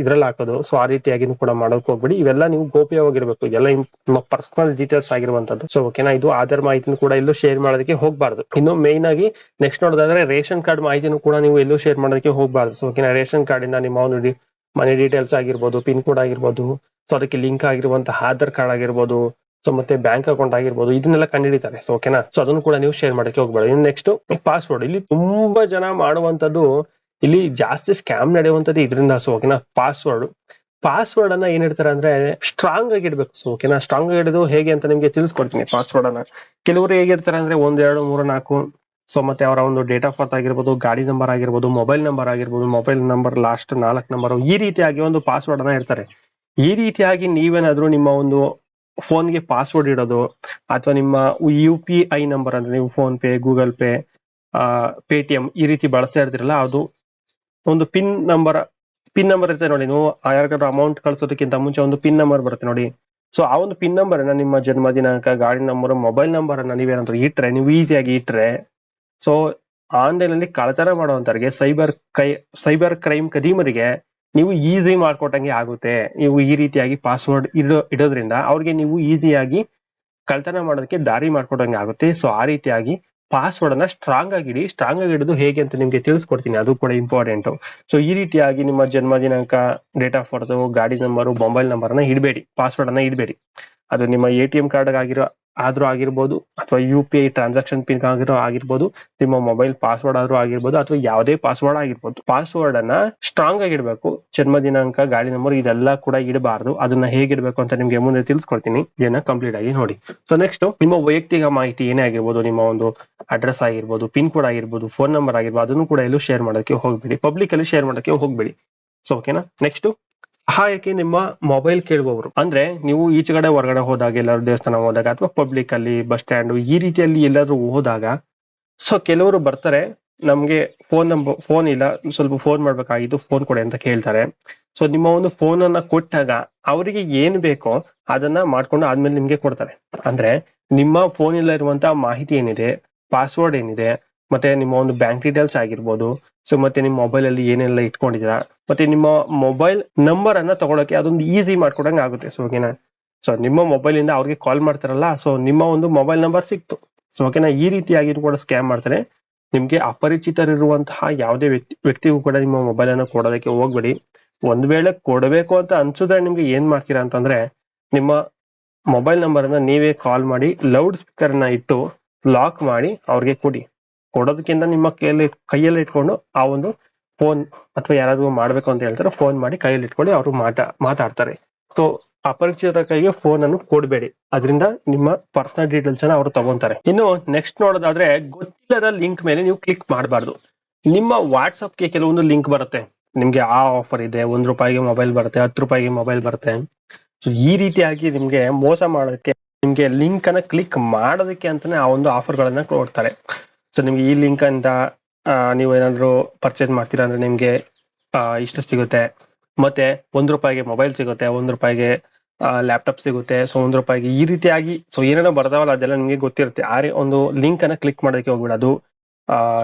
ಇದ್ರಲ್ಲಿ ಹಾಕೋದು. ಸೊ ಆ ರೀತಿಯಾಗಿ ಕೂಡ ಮಾಡೋಕೆ ಹೋಗ್ಬೇಡಿ. ಇವೆಲ್ಲ ನೀವು ಗೋಪ್ಯವಾಗಿರ್ಬೇಕು. ಎಲ್ಲ ನಿಮ್ಮ ಪರ್ಸನಲ್ ಡೀಟೇಲ್ಸ್ ಆಗಿರುವಂತದ್ದು ಸೊ ಓಕೆನಾ ಇದು ಆಧಾರ್ ಮಾಹಿತಿನೂ ಕೂಡ ಎಲ್ಲೂ ಶೇರ್ ಮಾಡೋದಕ್ಕೆ ಹೋಗ್ಬಾರ್ದು. ಇನ್ನು ಮೇನ್ ಆಗಿ ನೆಕ್ಸ್ಟ್ ನೋಡೋದಾದ್ರೆ ರೇಷನ್ ಕಾರ್ಡ್ ಮಾಹಿತಿನೂ ಕೂಡ ನೀವು ಎಲ್ಲೂ ಶೇರ್ ಮಾಡೋದಕ್ಕೆ ಹೋಗ್ಬಾರ್ದು. ಸೊ ಓಕೆನಾ ರೇಷನ್ ಕಾರ್ಡ್ ಇಂದ ನಿಮ್ಮ ಒಂದು ಮನೆ ಡೀಟೇಲ್ಸ್ ಆಗಿರ್ಬೋದು ಪಿನ್ ಕೋಡ್ ಆಗಿರ್ಬೋದು. ಸೊ ಅದಕ್ಕೆ ಲಿಂಕ್ ಆಗಿರುವಂತಹ ಆಧಾರ್ ಕಾರ್ಡ್ ಆಗಿರ್ಬೋದು. ಸೊ ಮತ್ತೆ ಬ್ಯಾಂಕ್ ಅಕೌಂಟ್ ಆಗಿರ್ಬೋದು, ಇದನ್ನೆಲ್ಲ ಕಂಡುಹಿಡಿತಾರೆ ಸೊ ಓಕೆನಾ ಸೊ ಅದನ್ನು ಕೂಡ ನೀವು ಶೇರ್ ಮಾಡಕ್ಕೆ ಹೋಗ್ಬೇಡಿ. ಇನ್ನು ನೆಕ್ಸ್ಟ್ ಪಾಸ್ವರ್ಡ್ ಇಲ್ಲಿ ತುಂಬಾ ಜನ ಮಾಡುವಂತದ್ದು ಇಲ್ಲಿ ಜಾಸ್ತಿ ಸ್ಕ್ಯಾಮ್ ನಡೆಯುವಂತದ್ದು ಇದರಿಂದ. ಸೊ ಓಕೆನಾ ಪಾಸ್ವರ್ಡ್ ಪಾಸ್ವರ್ಡ್ ಅನ್ನ ಏನ್ ಇಡ್ತಾರೆ ಅಂದ್ರೆ ಸ್ಟ್ರಾಂಗ್ ಆಗಿ ಇಡ್ಬೇಕು. ಸೊ ಓಕೆನಾ ಸ್ಟ್ರಾಂಗ್ ಆಗಿ ಹೇಗೆ ಅಂತ ನಿಮ್ಗೆ ತಿಳಿಸ್ಕೊಡ್ತೀನಿ. ಪಾಸ್ವರ್ಡ್ ಅನ್ನ. ಕೆಲವರು ಹೇಗಿರ್ತಾರೆ ಅಂದ್ರೆ, ಒಂದ್, ಎರಡು, ಮೂರು, ನಾಲ್ಕು ಸೊ ಮತ್ತೆ ಅವರ ಒಂದು ಡೇಟ್ ಆಫ್ ಬರ್ತ್ ಆಗಿರ್ಬೋದು, ಗಾಡಿ ನಂಬರ್ ಆಗಿರ್ಬೋದು ಮೊಬೈಲ್ ನಂಬರ್ ಆಗಿರ್ಬೋದು ಮೊಬೈಲ್ ನಂಬರ್ ಲಾಸ್ಟ್ ನಾಲ್ಕು ನಂಬರ್ ಈ ರೀತಿಯಾಗಿ ಒಂದು ಪಾಸ್ವರ್ಡ್ ಅನ್ನ ಇಡ್ತಾರೆ ಈ ರೀತಿಯಾಗಿ ನೀವೇನಾದ್ರೂ ನಿಮ್ಮ ಒಂದು ಫೋನ್ಗೆ ಪಾಸ್ವರ್ಡ್ ಇಡೋದು, ಅಥವಾ ನಿಮ್ಮ ಯು ಪಿ ಐ ನಂಬರ್ ಅಂದ್ರೆ ನೀವು PhonePe Google pay Paytm ಈ ರೀತಿ ಬಳಸ್ತಾ ಇರ್ತೀರಲ್ಲ, ಅದು ಒಂದು ಪಿನ್ ನಂಬರ್ ಪಿನ್ ನಂಬರ್ ಇರುತ್ತೆ ನೋಡಿ. ನೀವು ಯಾರಿಗಾದ್ರೂ ಅಮೌಂಟ್ ಕಳ್ಸೋದಕ್ಕಿಂತ ಮುಂಚೆ ಒಂದು ಪಿನ್ ನಂಬರ್ ಬರುತ್ತೆ ನೋಡಿ. ಸೊ ಆ ಒಂದು ಪಿನ್ ನಂಬರ್ ಅನ್ನ ನಿಮ್ಮ ಜನ್ಮ ದಿನಾಂಕ, ಗಾಡಿ ನಂಬರ್ ಮೊಬೈಲ್ ನಂಬರ್ ಅನ್ನ ನೀವೇನಾದ್ರೂ ಇಟ್ರೆ, ನೀವು ಈಸಿಯಾಗಿ ಇಟ್ರೆ ಸೊ ಆನ್ಲೈನ್ ಅಲ್ಲಿ ಕಳತನ ಮಾಡುವಂತವರಿಗೆ ಸೈಬರ್ ಕೈ ಸೈಬರ್ ಕ್ರೈಮ್ ಕದೀಮರಿಗೆ ನೀವು ಈಸಿ ಮಾಡ್ಕೊಟ್ಟಂಗೆ ಆಗುತ್ತೆ. ನೀವು ಈ ರೀತಿಯಾಗಿ ಪಾಸ್ವರ್ಡ್ ಇಡೋ, ಇಡೋದ್ರಿಂದ ಅವ್ರಿಗೆ ನೀವು ಈಸಿಯಾಗಿ ಕಳ್ತನ ಮಾಡೋದಕ್ಕೆ ದಾರಿ ಮಾಡ್ಕೊಡಂಗೆ ಆಗುತ್ತೆ. ಸೊ ಆ ರೀತಿಯಾಗಿ ಪಾಸ್ವರ್ಡ್ ಅನ್ನ ಸ್ಟ್ರಾಂಗ್ ಆಗಿ ಇಡಿ ಸ್ಟ್ರಾಂಗ್ ಆಗಿ ಇಡೋದು ಹೇಗೆ ಅಂತ ನಿಮ್ಗೆ ತಿಳಿಸ್ಕೊಡ್ತೀನಿ. ಅದು ಕೂಡ ಇಂಪಾರ್ಟೆಂಟ್ ಸೊ ಈ ರೀತಿಯಾಗಿ ನಿಮ್ಮ ಜನ್ಮ ದಿನಾಂಕ ಡೇಟ್ ಆಫ್ ಬರ್ತ್ ಗಾಡಿ ನಂಬರ್ ಮೊಬೈಲ್ ನಂಬರ್ ಅನ್ನ ಇಡಬೇಡಿ. ಪಾಸ್ವರ್ಡ್ ಅನ್ನ ಇಡಬೇಡಿ. ಅದು ನಿಮ್ಮ ಎ ಟಿ ಎಂ ಕಾರ್ಡ್ ಆಗಿರೋ ಆದ್ರೂ ಆಗಿರ್ಬೋದು ಅಥವಾ U P I transaction pin ಆಗಿರೋ ಆಗಿರ್ಬೋದು, ನಿಮ್ಮ ಮೊಬೈಲ್ ಪಾಸ್ವರ್ಡ್ ಆದ್ರೂ ಆಗಿರ್ಬೋದು ಅಥವಾ ಯಾವುದೇ ಪಾಸ್ವರ್ಡ್ ಆಗಿರ್ಬೋದು. ಪಾಸ್ವರ್ಡ್ ಅನ್ನ ಸ್ಟ್ರಾಂಗ್ ಆಗಿ ಇಡಬೇಕು ಜನ್ಮ ದಿನಾಂಕ, ಗಾಡಿ ನಂಬರ್ ಇದೆಲ್ಲ ಕೂಡ ಇಡಬಾರ್ದು. ಅದನ್ನ ಹೇಗಿಡ್ಬೇಕು ಅಂತ ನಿಮ್ಗೆ ಮುಂದೆ ತಿಳಿಸ್ಕೊಡ್ತೀನಿ. ಇದನ್ನ ಕಂಪ್ಲೀಟ್ ಆಗಿ ನೋಡಿ. ಸೊ ನೆಕ್ಸ್ಟ್ ನಿಮ್ಮ ವೈಯಕ್ತಿಕ ಮಾಹಿತಿ ಏನೇ ಆಗಿರ್ಬೋದು, ನಿಮ್ಮ ಒಂದು ಅಡ್ರೆಸ್ ಆಗಿರ್ಬೋದು ಪಿನ್ ಕೋಡ್ ಆಗಿರ್ಬೋದು ಫೋನ್ ನಂಬರ್ ಆಗಿರ್ಬೋದು, ಅದನ್ನು ಕೂಡ ಎಲ್ಲೂ ಶೇರ್ ಮಾಡೋಕೆ ಹೋಗ್ಬೇಡಿ. ಪಬ್ಲಿಕ್ ಅಲ್ಲಿ ಶೇರ್ ಮಾಡೋಕೆ ಹೋಗ್ಬೇಡಿ. ಸೊ ಓಕೆನಾ ನೆಕ್ಸ್ಟ್ ಸಹಾಯಕ್ಕೆ ನಿಮ್ಮ ಮೊಬೈಲ್ ಕೇಳುವವರು. ಅಂದ್ರೆ ನೀವು ಈಚೆಗಡೆ ಹೊರಗಡೆ ಹೋದಾಗ, ಎಲ್ಲಾರು ದೇವಸ್ಥಾನ ಹೋದಾಗ ಅಥವಾ ಪಬ್ಲಿಕ್ ಅಲ್ಲಿ ಬಸ್ ಸ್ಟ್ಯಾಂಡ್ ಈ ರೀತಿಯಲ್ಲಿ ಎಲ್ಲಾದ್ರೂ ಹೋದಾಗ ಸೊ ಕೆಲವರು ಬರ್ತಾರೆ, ನಮ್ಗೆ ಫೋನ್ ನಂಬರ್ ಫೋನ್ ಇಲ್ಲ, ಸ್ವಲ್ಪ ಫೋನ್ ಮಾಡ್ಬೇಕಾಗಿತ್ತು ಫೋನ್ ಕೊಡಿ ಅಂತ ಕೇಳ್ತಾರೆ. ಸೊ ನಿಮ್ಮ ಒಂದು ಫೋನ್ ಅನ್ನ ಕೊಟ್ಟಾಗ ಅವರಿಗೆ ಏನ್ ಬೇಕೋ ಅದನ್ನ ಮಾಡ್ಕೊಂಡು ಆದ್ಮೇಲೆ ನಿಮ್ಗೆ ಕೊಡ್ತಾರೆ. ಅಂದ್ರೆ ನಿಮ್ಮ ಫೋನ್ ಇಲ್ಲ ಇರುವಂತಹ ಮಾಹಿತಿ ಏನಿದೆ ಪಾಸ್ವರ್ಡ್ ಏನಿದೆ, ಮತ್ತೆ ನಿಮ್ಮ ಒಂದು ಬ್ಯಾಂಕ್ ಡೀಟೇಲ್ಸ್ ಆಗಿರ್ಬೋದು ಸೊ ಮತ್ತೆ ನಿಮ್ಮ ಮೊಬೈಲ್ ಅಲ್ಲಿ ಏನೆಲ್ಲ ಇಟ್ಕೊಂಡಿದ್ದೀರಾ ಮತ್ತೆ ನಿಮ್ಮ ಮೊಬೈಲ್ ನಂಬರ್ ಅನ್ನ ತಗೊಳಕ್ಕೆ ಅದೊಂದು ಈಸಿ ಮಾಡ್ಕೊಡಂಗೆ ಆಗುತ್ತೆ ಸೊ ಓಕೆನಾ ಸೊ ನಿಮ್ಮ ಮೊಬೈಲ್ ಇಂದ ಅವ್ರಿಗೆ ಕಾಲ್ ಮಾಡ್ತಾರಲ್ಲ ಸೊ ನಿಮ್ಮ ಒಂದು ಮೊಬೈಲ್ ನಂಬರ್ ಸಿಕ್ತು. ಸೊ ಓಕೆನಾ ಈ ರೀತಿಯಾಗಿ ಕೂಡ ಸ್ಕ್ಯಾಮ್ ಮಾಡ್ತಾರೆ. ನಿಮ್ಗೆ ಅಪರಿಚಿತರಿರುವಂತಹ ಯಾವುದೇ ವ್ಯಕ್ತಿ, ವ್ಯಕ್ತಿಗೂ ಕೂಡ ನಿಮ್ಮ ಮೊಬೈಲ್ ಅನ್ನು ಕೊಡೋದಕ್ಕೆ ಹೋಗ್ಬೇಡಿ. ಒಂದ್ ವೇಳೆ ಕೊಡಬೇಕು ಅಂತ ಅನ್ಸಿದ್ರೆ ನಿಮ್ಗೆ ಏನ್ ಮಾಡ್ತೀರಾ ಅಂತಂದ್ರೆ, ನಿಮ್ಮ ಮೊಬೈಲ್ ನಂಬರ್ ಅನ್ನ ನೀವೇ ಕಾಲ್ ಮಾಡಿ ಲೌಡ್ ಸ್ಪೀಕರ್ನ ಇಟ್ಟು ಲಾಕ್ ಮಾಡಿ ಅವ್ರಿಗೆ ಕೊಡಿ. ಕೊಡೋದಕ್ಕಿಂತ ನಿಮ್ಮ ಕೈಯಲ್ಲಿ ಕೈಯಲ್ಲಿ ಇಟ್ಕೊಂಡು ಆ ಒಂದು ಫೋನ್ ಅಥವಾ ಯಾರಾದ್ರೂ ಮಾಡ್ಬೇಕು ಅಂತ ಹೇಳ್ತಾರೆ ಫೋನ್ ಮಾಡಿ ಕೈಯಲ್ಲಿ ಇಟ್ಕೊಳ್ಳಿ ಅವರು ಮಾತಾ, ಮಾತಾಡ್ತಾರೆ. ಸೊ ಅಪರಿಚಿತರ ಕೈಗೆ ಫೋನ್ ಅನ್ನು ಕೊಡಬೇಡಿ. ಅದರಿಂದ ನಿಮ್ಮ ಪರ್ಸನಲ್ ಡೀಟೇಲ್ಸ್ ಅನ್ನ ಅವರು ತಗೊಂತಾರೆ. ಇನ್ನು ನೆಕ್ಸ್ಟ್ ನೋಡೋದಾದ್ರೆ ಗೊತ್ತಿಲ್ಲದ ಲಿಂಕ್ ಮೇಲೆ ನೀವು ಕ್ಲಿಕ್ ಮಾಡಬಾರ್ದು. ನಿಮ್ಮ ವಾಟ್ಸಪ್ಗೆ ಕೆಲವೊಂದು ಲಿಂಕ್ ಬರುತ್ತೆ. ನಿಮ್ಗೆ ಆ ಆಫರ್ ಇದೆ, ಒಂದ್ ರೂಪಾಯಿಗೆ ಮೊಬೈಲ್ ಬರುತ್ತೆ, ಹತ್ತು ರೂಪಾಯಿಗೆ ಮೊಬೈಲ್ ಬರುತ್ತೆ. ಸೊ ಈ ರೀತಿಯಾಗಿ ನಿಮ್ಗೆ ಮೋಸ ಮಾಡೋದಕ್ಕೆ ನಿಮ್ಗೆ ಲಿಂಕ್ ಅನ್ನ ಕ್ಲಿಕ್ ಮಾಡೋದಕ್ಕೆ ಅಂತಾನೆ ಆ ಒಂದು ಆಫರ್ ಗಳನ್ನ ಕೊಡ್ತಾರೆ. ಸೊ ನಿಮ್ಗೆ ಈ ಲಿಂಕ್ ಅಂತ ನೀವು ಏನಾದ್ರು ಪರ್ಚೇಸ್ ಮಾಡ್ತೀರಾ ಅಂದ್ರೆ ನಿಮ್ಗೆ ಇಷ್ಟು ಸಿಗುತ್ತೆ. ಮತ್ತೆ ಒಂದ್ ರೂಪಾಯಿಗೆ ಮೊಬೈಲ್ ಸಿಗುತ್ತೆ, ಒಂದ್ ರೂಪಾಯಿಗೆ ಲ್ಯಾಪ್ಟಾಪ್ ಸಿಗುತ್ತೆ. ಸೊ ಒಂದ್ ರೂಪಾಯಿಗೆ ಈ ರೀತಿಯಾಗಿ ಸೊ ಏನೇನೋ ಬರ್ತಾವಲ್ಲ ಅದೆಲ್ಲ ನಿಮ್ಗೆ ಗೊತ್ತಿರುತ್ತೆ. ಆ ಒಂದು ಲಿಂಕ್ ಅನ್ನ ಕ್ಲಿಕ್ ಮಾಡೋದಕ್ಕೆ ಹೋಗ್ಬಿಡೋದು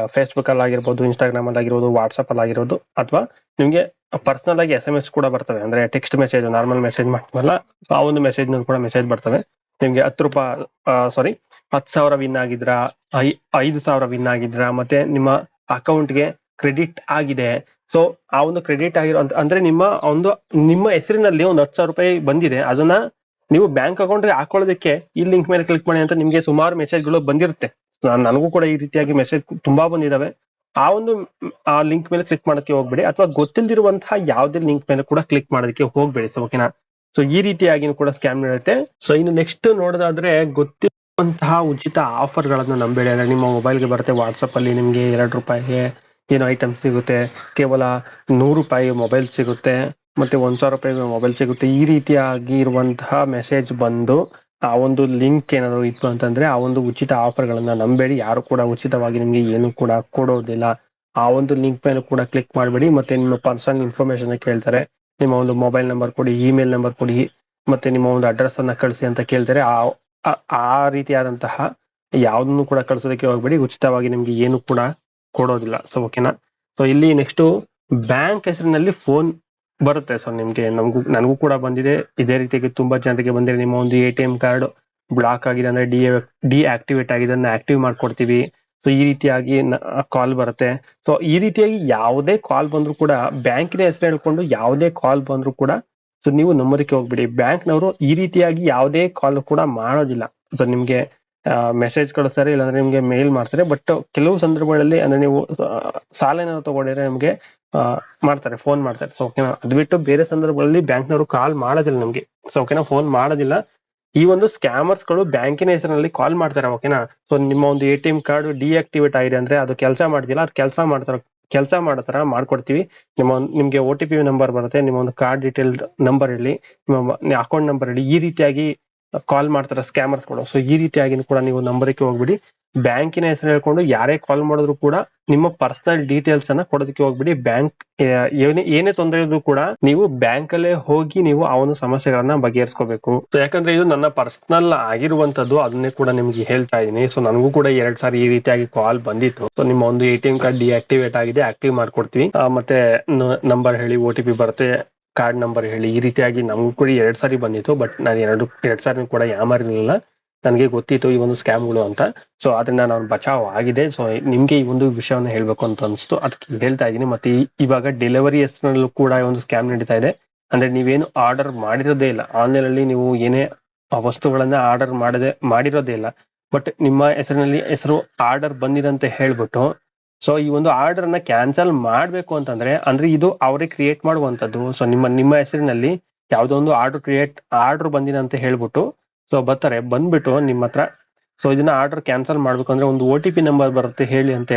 ಫೇಸ್ಬುಕ್ ಅಲ್ಲಿ ಆಗಿರ್ಬೋದು ಇನ್ಸ್ಟಾಗ್ರಾಮ್ ಅಲ್ಲಿ ಆಗಿರ್ಬೋದು ವಾಟ್ಸ್ಆಪ್ ಅಲ್ಲಿ ಆಗಿರೋದು ಅಥವಾ ನಿಮ್ಗೆ ಪರ್ಸನಲ್ ಆಗಿ ಎಸ್ ಎಂ ಎಸ್ ಕೂಡ ಬರ್ತವೆ. ಅಂದ್ರೆ ಟೆಕ್ಸ್ಟ್ ಮೆಸೇಜ್ ನಾರ್ಮಲ್ ಮೆಸೇಜ್ ಮಾಡ್ತೀವಲ್ಲ, ಆ ಒಂದು ಮೆಸೇಜ್ ಕೂಡ ಮೆಸೇಜ್ ಬರ್ತವೆ. ನಿಮ್ಗೆ ಹತ್ತು ರೂಪಾಯಿ ಸಾರಿ ಹತ್ತು ಸಾವಿರ ವಿನ್ ಆಗಿದ್ರ, ಐ- ಐದು ಸಾವಿರ ವಿನ್ ಆಗಿದ್ರ, ಮತ್ತೆ ನಿಮ್ಮ ಅಕೌಂಟ್ಗೆ ಕ್ರೆಡಿಟ್ ಆಗಿದೆ. ಸೊ ಆ ಒಂದು ಕ್ರೆಡಿಟ್ ಆಗಿರೋ ಅಂದ್ರೆ ನಿಮ್ಮ ಒಂದು, ನಿಮ್ಮ ಹೆಸರಿನಲ್ಲಿ ಒಂದು ಹತ್ತು ಸಾವಿರ ರೂಪಾಯಿ ಬಂದಿದೆ. ಅದನ್ನ ನೀವು ಬ್ಯಾಂಕ್ ಅಕೌಂಟ್ಗೆ ಹಾಕೊಳ್ಳೋದಕ್ಕೆ ಈ ಲಿಂಕ್ ಮೇಲೆ ಕ್ಲಿಕ್ ಮಾಡಿ ಅಂತ ನಿಮಗೆ ಸುಮಾರು ಮೆಸೇಜ್ಗಳು ಬಂದಿರುತ್ತೆ. ನಾನ್- ನನಗೂ ಕೂಡ ಈ ರೀತಿಯಾಗಿ ಮೆಸೇಜ್ ತುಂಬಾ ಬಂದಿದಾವೆ. ಆ ಒಂದು, ಆ ಲಿಂಕ್ ಮೇಲೆ ಕ್ಲಿಕ್ ಮಾಡೋದಕ್ಕೆ ಹೋಗ್ಬೇಡಿ. ಅಥವಾ ಗೊತ್ತಿಲ್ಲದಿರುವಂತಹ ಯಾವುದೇ ಲಿಂಕ್ ಮೇಲೆ ಕೂಡ ಕ್ಲಿಕ್ ಮಾಡೋದಕ್ಕೆ ಹೋಗ್ಬೇಡಿ. ಸೊ ಓಕೆನಾ ಸೊ ಈ ರೀತಿಯಾಗಿ ಕೂಡ ಸ್ಕ್ಯಾಮ್ ನಡೆಯುತ್ತೆ ಸೊ ಇನ್ನು ನೆಕ್ಸ್ಟ್ ನೋಡೋದಾದ್ರೆ ಗೊತ್ತಿರುವಂತಹ ಉಚಿತ ಆಫರ್ ಗಳನ್ನ ನಂಬೇಡಿ. ಅಂದ್ರೆ ನಿಮ್ಮ ಮೊಬೈಲ್ಗೆ ಬರುತ್ತೆ ವಾಟ್ಸಪ್ ಅಲ್ಲಿ ನಿಮ್ಗೆ ಎರಡು ರೂಪಾಯಿಗೆ ಏನೋ ಐಟಮ್ ಸಿಗುತ್ತೆ. ಕೇವಲ ನೂರು ರೂಪಾಯಿ ಮೊಬೈಲ್ ಸಿಗುತ್ತೆ. ಮತ್ತೆ ಒಂದ್ ಸಾವಿರ ರೂಪಾಯಿ ಮೊಬೈಲ್ ಸಿಗುತ್ತೆ. ಈ ರೀತಿಯಾಗಿ ಇರುವಂತಹ ಮೆಸೇಜ್ ಬಂದು ಆ ಒಂದು ಲಿಂಕ್ ಏನಾದ್ರು ಇತ್ತು ಅಂತಂದ್ರೆ ಆ ಒಂದು ಉಚಿತ ಆಫರ್ ಗಳನ್ನ ನಂಬೇಡಿ. ಯಾರು ಕೂಡ ಉಚಿತವಾಗಿ ನಿಮ್ಗೆ ಏನು ಕೂಡ ಕೊಡೋದಿಲ್ಲ. ಆ ಒಂದು ಲಿಂಕ್ ಮೇಲೆ ಕೂಡ ಕ್ಲಿಕ್ ಮಾಡಬೇಡಿ. ಮತ್ತೆ ನಿಮ್ಮ ಪರ್ಸನಲ್ ಇನ್ಫಾರ್ಮೇಶನ್ ಕೇಳ್ತಾರೆ. ನಿಮ್ಮ ಒಂದು ಮೊಬೈಲ್ ನಂಬರ್ ಕೊಡಿ, ಇಮೇಲ್ ನಂಬರ್ ಕೊಡಿ, ಮತ್ತೆ ನಿಮ್ಮ ಒಂದು ಅಡ್ರೆಸ್ ಅನ್ನ ಕಳಿಸಿ ಅಂತ ಕೇಳ್ತಾರೆ. ಆ ಆ- ರೀತಿಯಾದಂತಹ ಯಾವ್ದನ್ನು ಕೂಡ ಕಳ್ಸೋದಕ್ಕೆ ಹೋಗ್ಬೇಡಿ. ಉಚಿತವಾಗಿ ನಿಮ್ಗೆ ಏನು ಕೂಡ ಕೊಡೋದಿಲ್ಲ. ಸೊ ಓಕೆನಾ ಸೊ ಇಲ್ಲಿ ನೆಕ್ಸ್ಟ್ ಬ್ಯಾಂಕ್ ಹೆಸರಿನಲ್ಲಿ ಫೋನ್ ಬರುತ್ತೆ. ಸೊ ನಿಮ್ಗೆ ನಮಗೂ, ನನಗೂ ಕೂಡ ಬಂದಿದೆ. ಇದೇ ರೀತಿಯಾಗಿ ತುಂಬಾ ಜನರಿಗೆ ಬಂದಿದೆ. ನಿಮ್ಮ ಒಂದು A T M card block ಆಗಿದೆ ಅಂದ್ರೆ ಡಿ ಡಿ ಆಕ್ಟಿವೇಟ್ ಆಗಿದೆ ಅದನ್ನ ಆಕ್ಟಿವ್ ಮಾಡ್ಕೊಡ್ತೀವಿ. ಸೊ ಈ ರೀತಿಯಾಗಿ ಕಾಲ್ ಬರುತ್ತೆ. ಸೊ ಈ ರೀತಿಯಾಗಿ ಯಾವುದೇ ಕಾಲ್ ಬಂದ್ರು ಕೂಡ ಬ್ಯಾಂಕಿನ ಹೆಸರು ಹೇಳ್ಕೊಂಡು ಯಾವುದೇ ಕಾಲ್ ಬಂದ್ರು ಕೂಡ ಸೊ ನೀವು ನಂಬರಿಕೆ ಹೋಗ್ಬಿಡಿ. ಬ್ಯಾಂಕ್ನವರು ಈ ರೀತಿಯಾಗಿ ಯಾವುದೇ ಕಾಲ್ ಕೂಡ ಮಾಡೋದಿಲ್ಲ. ಸೊ ನಿಮ್ಗೆ ಮೆಸೇಜ್ ಕಳಿಸ್ತಾರೆ, ಇಲ್ಲಾಂದ್ರೆ ನಿಮ್ಗೆ ಮೇಲ್ ಮಾಡ್ತಾರೆ. ಬಟ್ ಕೆಲವು ಸಂದರ್ಭಗಳಲ್ಲಿ ಅಂದ್ರೆ ನೀವು ಸಾಲ ಏನಾದ್ರು ತಗೊಂಡಿದ್ರೆ ನಿಮ್ಗೆ ಮಾಡ್ತಾರೆ ಫೋನ್ ಮಾಡ್ತಾರೆ. ಸೊ ಓಕೆನಾ ಅದು ಬಿಟ್ಟು ಬೇರೆ ಸಂದರ್ಭಗಳಲ್ಲಿ ಬ್ಯಾಂಕ್ನವರು ಕಾಲ್ ಮಾಡೋದಿಲ್ಲ ನಮ್ಗೆ. ಸೊ ಓಕೆನಾ ಫೋನ್ ಮಾಡೋದಿಲ್ಲ. ಈ ಒಂದು ಸ್ಕ್ಯಾಮರ್ಸ್ಗಳು ಬ್ಯಾಂಕಿನ ಹೆಸರಿನಲ್ಲಿ ಕಾಲ್ ಮಾಡ್ತಾರೆ ಓಕೆನಾ ಸೊ ನಿಮ್ಮ ಒಂದು A T M card deactivate ಆಗಿದೆ ಅಂದ್ರೆ ಅದು ಕೆಲಸ ಮಾಡ್ತಿಲ್ಲ. ಅದು ಕೆಲಸ ಮಾಡ್ತಾರ. ಕೆಲಸ ಮಾಡೋ ತರ ಮಾಡ್ಕೊಡ್ತೀವಿ. ನಿಮ್ಮ ನಿಮ್ಗೆ ಒ ಟಿ ಪಿ ನಂಬರ್ ಬರುತ್ತೆ, ನಿಮ್ಮ ಒಂದು ಕಾರ್ಡ್ ಡೀಟೇಲ್ ನಂಬರ್ ಹೇಳಿ ನಿಮ್ಮ ಅಕೌಂಟ್ ನಂಬರ್ ಹೇಳಿ ಈ ರೀತಿಯಾಗಿ ಕಾಲ್ ಮಾಡ್ತಾರೆ ಸ್ಕ್ಯಾಮರ್ಸ್ ಕೂಡ. ಸೊ ಈ ರೀತಿಯಾಗಿ ಕೂಡ ನೀವು ನಂಬರ್ಗೆ ಹೋಗ್ಬಿಡಿ. ಬ್ಯಾಂಕಿನ ಹೆಸರು ಹೇಳ್ಕೊಂಡು ಯಾರೇ ಕಾಲ್ ಮಾಡಿದ್ರು ಕೂಡ ನಿಮ್ಮ ಪರ್ಸನಲ್ ಡೀಟೇಲ್ಸ್ ಅನ್ನ ಕೊಡೋದಕ್ಕೆ ಹೋಗ್ಬಿಡಿ. ಬ್ಯಾಂಕ್ ಏನೇ ತೊಂದರೆ ಇದ್ರು ಕೂಡ ನೀವು ಬ್ಯಾಂಕ್ ಅಲ್ಲೇ ಹೋಗಿ ನೀವು ಆ ಒಂದು ಸಮಸ್ಯೆಗಳನ್ನ ಬಗೆಹರಿಸ್ಕೋಬೇಕು. ಯಾಕಂದ್ರೆ ಇದು ನನ್ನ ಪರ್ಸನಲ್ ಆಗಿರುವಂತದ್ದು ಅದನ್ನೇ ಕೂಡ ನಿಮ್ಗೆ ಹೇಳ್ತಾ ಇದೀನಿ. ಸೊ ನನಗೂ ಕೂಡ ಎರಡ್ ಸಾರಿ ಈ ರೀತಿಯಾಗಿ ಕಾಲ್ ಬಂದಿತ್ತು. ಸೊ ನಿಮ್ಮ ಒಂದು A T M card deactivate ಆಗಿದೆ ಆಕ್ಟಿವ್ ಮಾಡ್ಕೊಡ್ತೀವಿ. ಮತ್ತೆ ನಂಬರ್ ಹೇಳಿ ಪಿ ಬರುತ್ತೆ. ಕಾರ್ಡ್ ನಂಬರ್ ಹೇಳಿ. ಈ ರೀತಿಯಾಗಿ ನಮ್ಗೆ ಕೂಡ ಎರಡು ಸಾರಿ ಬಂದಿತ್ತು ಬಟ್ ನಾನು ಎರಡು ಎರಡು ಸಾರಿ ಕೂಡ ಯಾಮಾರಿರಲಿಲ್ಲ ನನಗೆ ಗೊತ್ತಿತ್ತು ಈ ಒಂದು ಸ್ಕ್ಯಾಮ್ಗಳು ಅಂತ. ಸೊ ಅದರಿಂದ ನಾನು ಬಚಾವ್ ಆಗಿದೆ. ಸೊ ನಿಮ್ಗೆ ಈ ಒಂದು ವಿಷಯವನ್ನು ಹೇಳ್ಬೇಕು ಅಂತ ಅನಿಸ್ತು. ಅದಕ್ಕೆ ಹೇಳ್ತಾ ಇದ್ದೀನಿ. ಮತ್ತೆ ಇವಾಗ ಡೆಲಿವರಿ ಹೆಸರಿನಲ್ಲೂ ಕೂಡ ಒಂದು ಸ್ಕ್ಯಾಮ್ ನಡೀತಾ ಇದೆ. ಅಂದ್ರೆ ನೀವೇನು ಆರ್ಡರ್ ಮಾಡಿರೋದೇ ಇಲ್ಲ. ಆನ್ಲೈನ್ ಅಲ್ಲಿ ನೀವು ಏನೇ ವಸ್ತುಗಳನ್ನ ಆರ್ಡರ್ ಮಾಡದೆ, ಮಾಡಿರೋದೇ ಇಲ್ಲ. ಬಟ್ ನಿಮ್ಮ ಹೆಸರಿನಲ್ಲಿ, ಹೆಸರು ಆರ್ಡರ್ ಬಂದಿದೆ ಅಂತ ಹೇಳ್ಬಿಟ್ಟು ಸೊ ಈ ಒಂದು ಆರ್ಡರ್ ಅನ್ನ ಕ್ಯಾನ್ಸಲ್ ಮಾಡ್ಬೇಕು ಅಂತಂದ್ರೆ, ಅಂದ್ರೆ ಇದು ಅವರೇ ಕ್ರಿಯೇಟ್ ಮಾಡುವಂತದ್ದು ಸೊ ನಿಮ್ಮ ನಿಮ್ಮ ಹೆಸರಿನಲ್ಲಿ ಯಾವುದೋ ಒಂದು ಆರ್ಡರ್ ಕ್ರಿಯೇಟ್ ಆರ್ಡರ್ ಬಂದಿದೆ ಅಂತ ಹೇಳ್ಬಿಟ್ಟು ಸೊ ಬರ್ತಾರೆ. ಬಂದ್ಬಿಟ್ಟು ನಿಮ್ಮ ಹತ್ರ ಸೊ ಇದನ್ನ ಆರ್ಡರ್ ಕ್ಯಾನ್ಸಲ್ ಮಾಡ್ಬೇಕು ಅಂದ್ರೆ ಒಂದು ಓ ಟಿ ಪಿ ನಂಬರ್ ಬರುತ್ತೆ ಹೇಳಿ ಅಂತ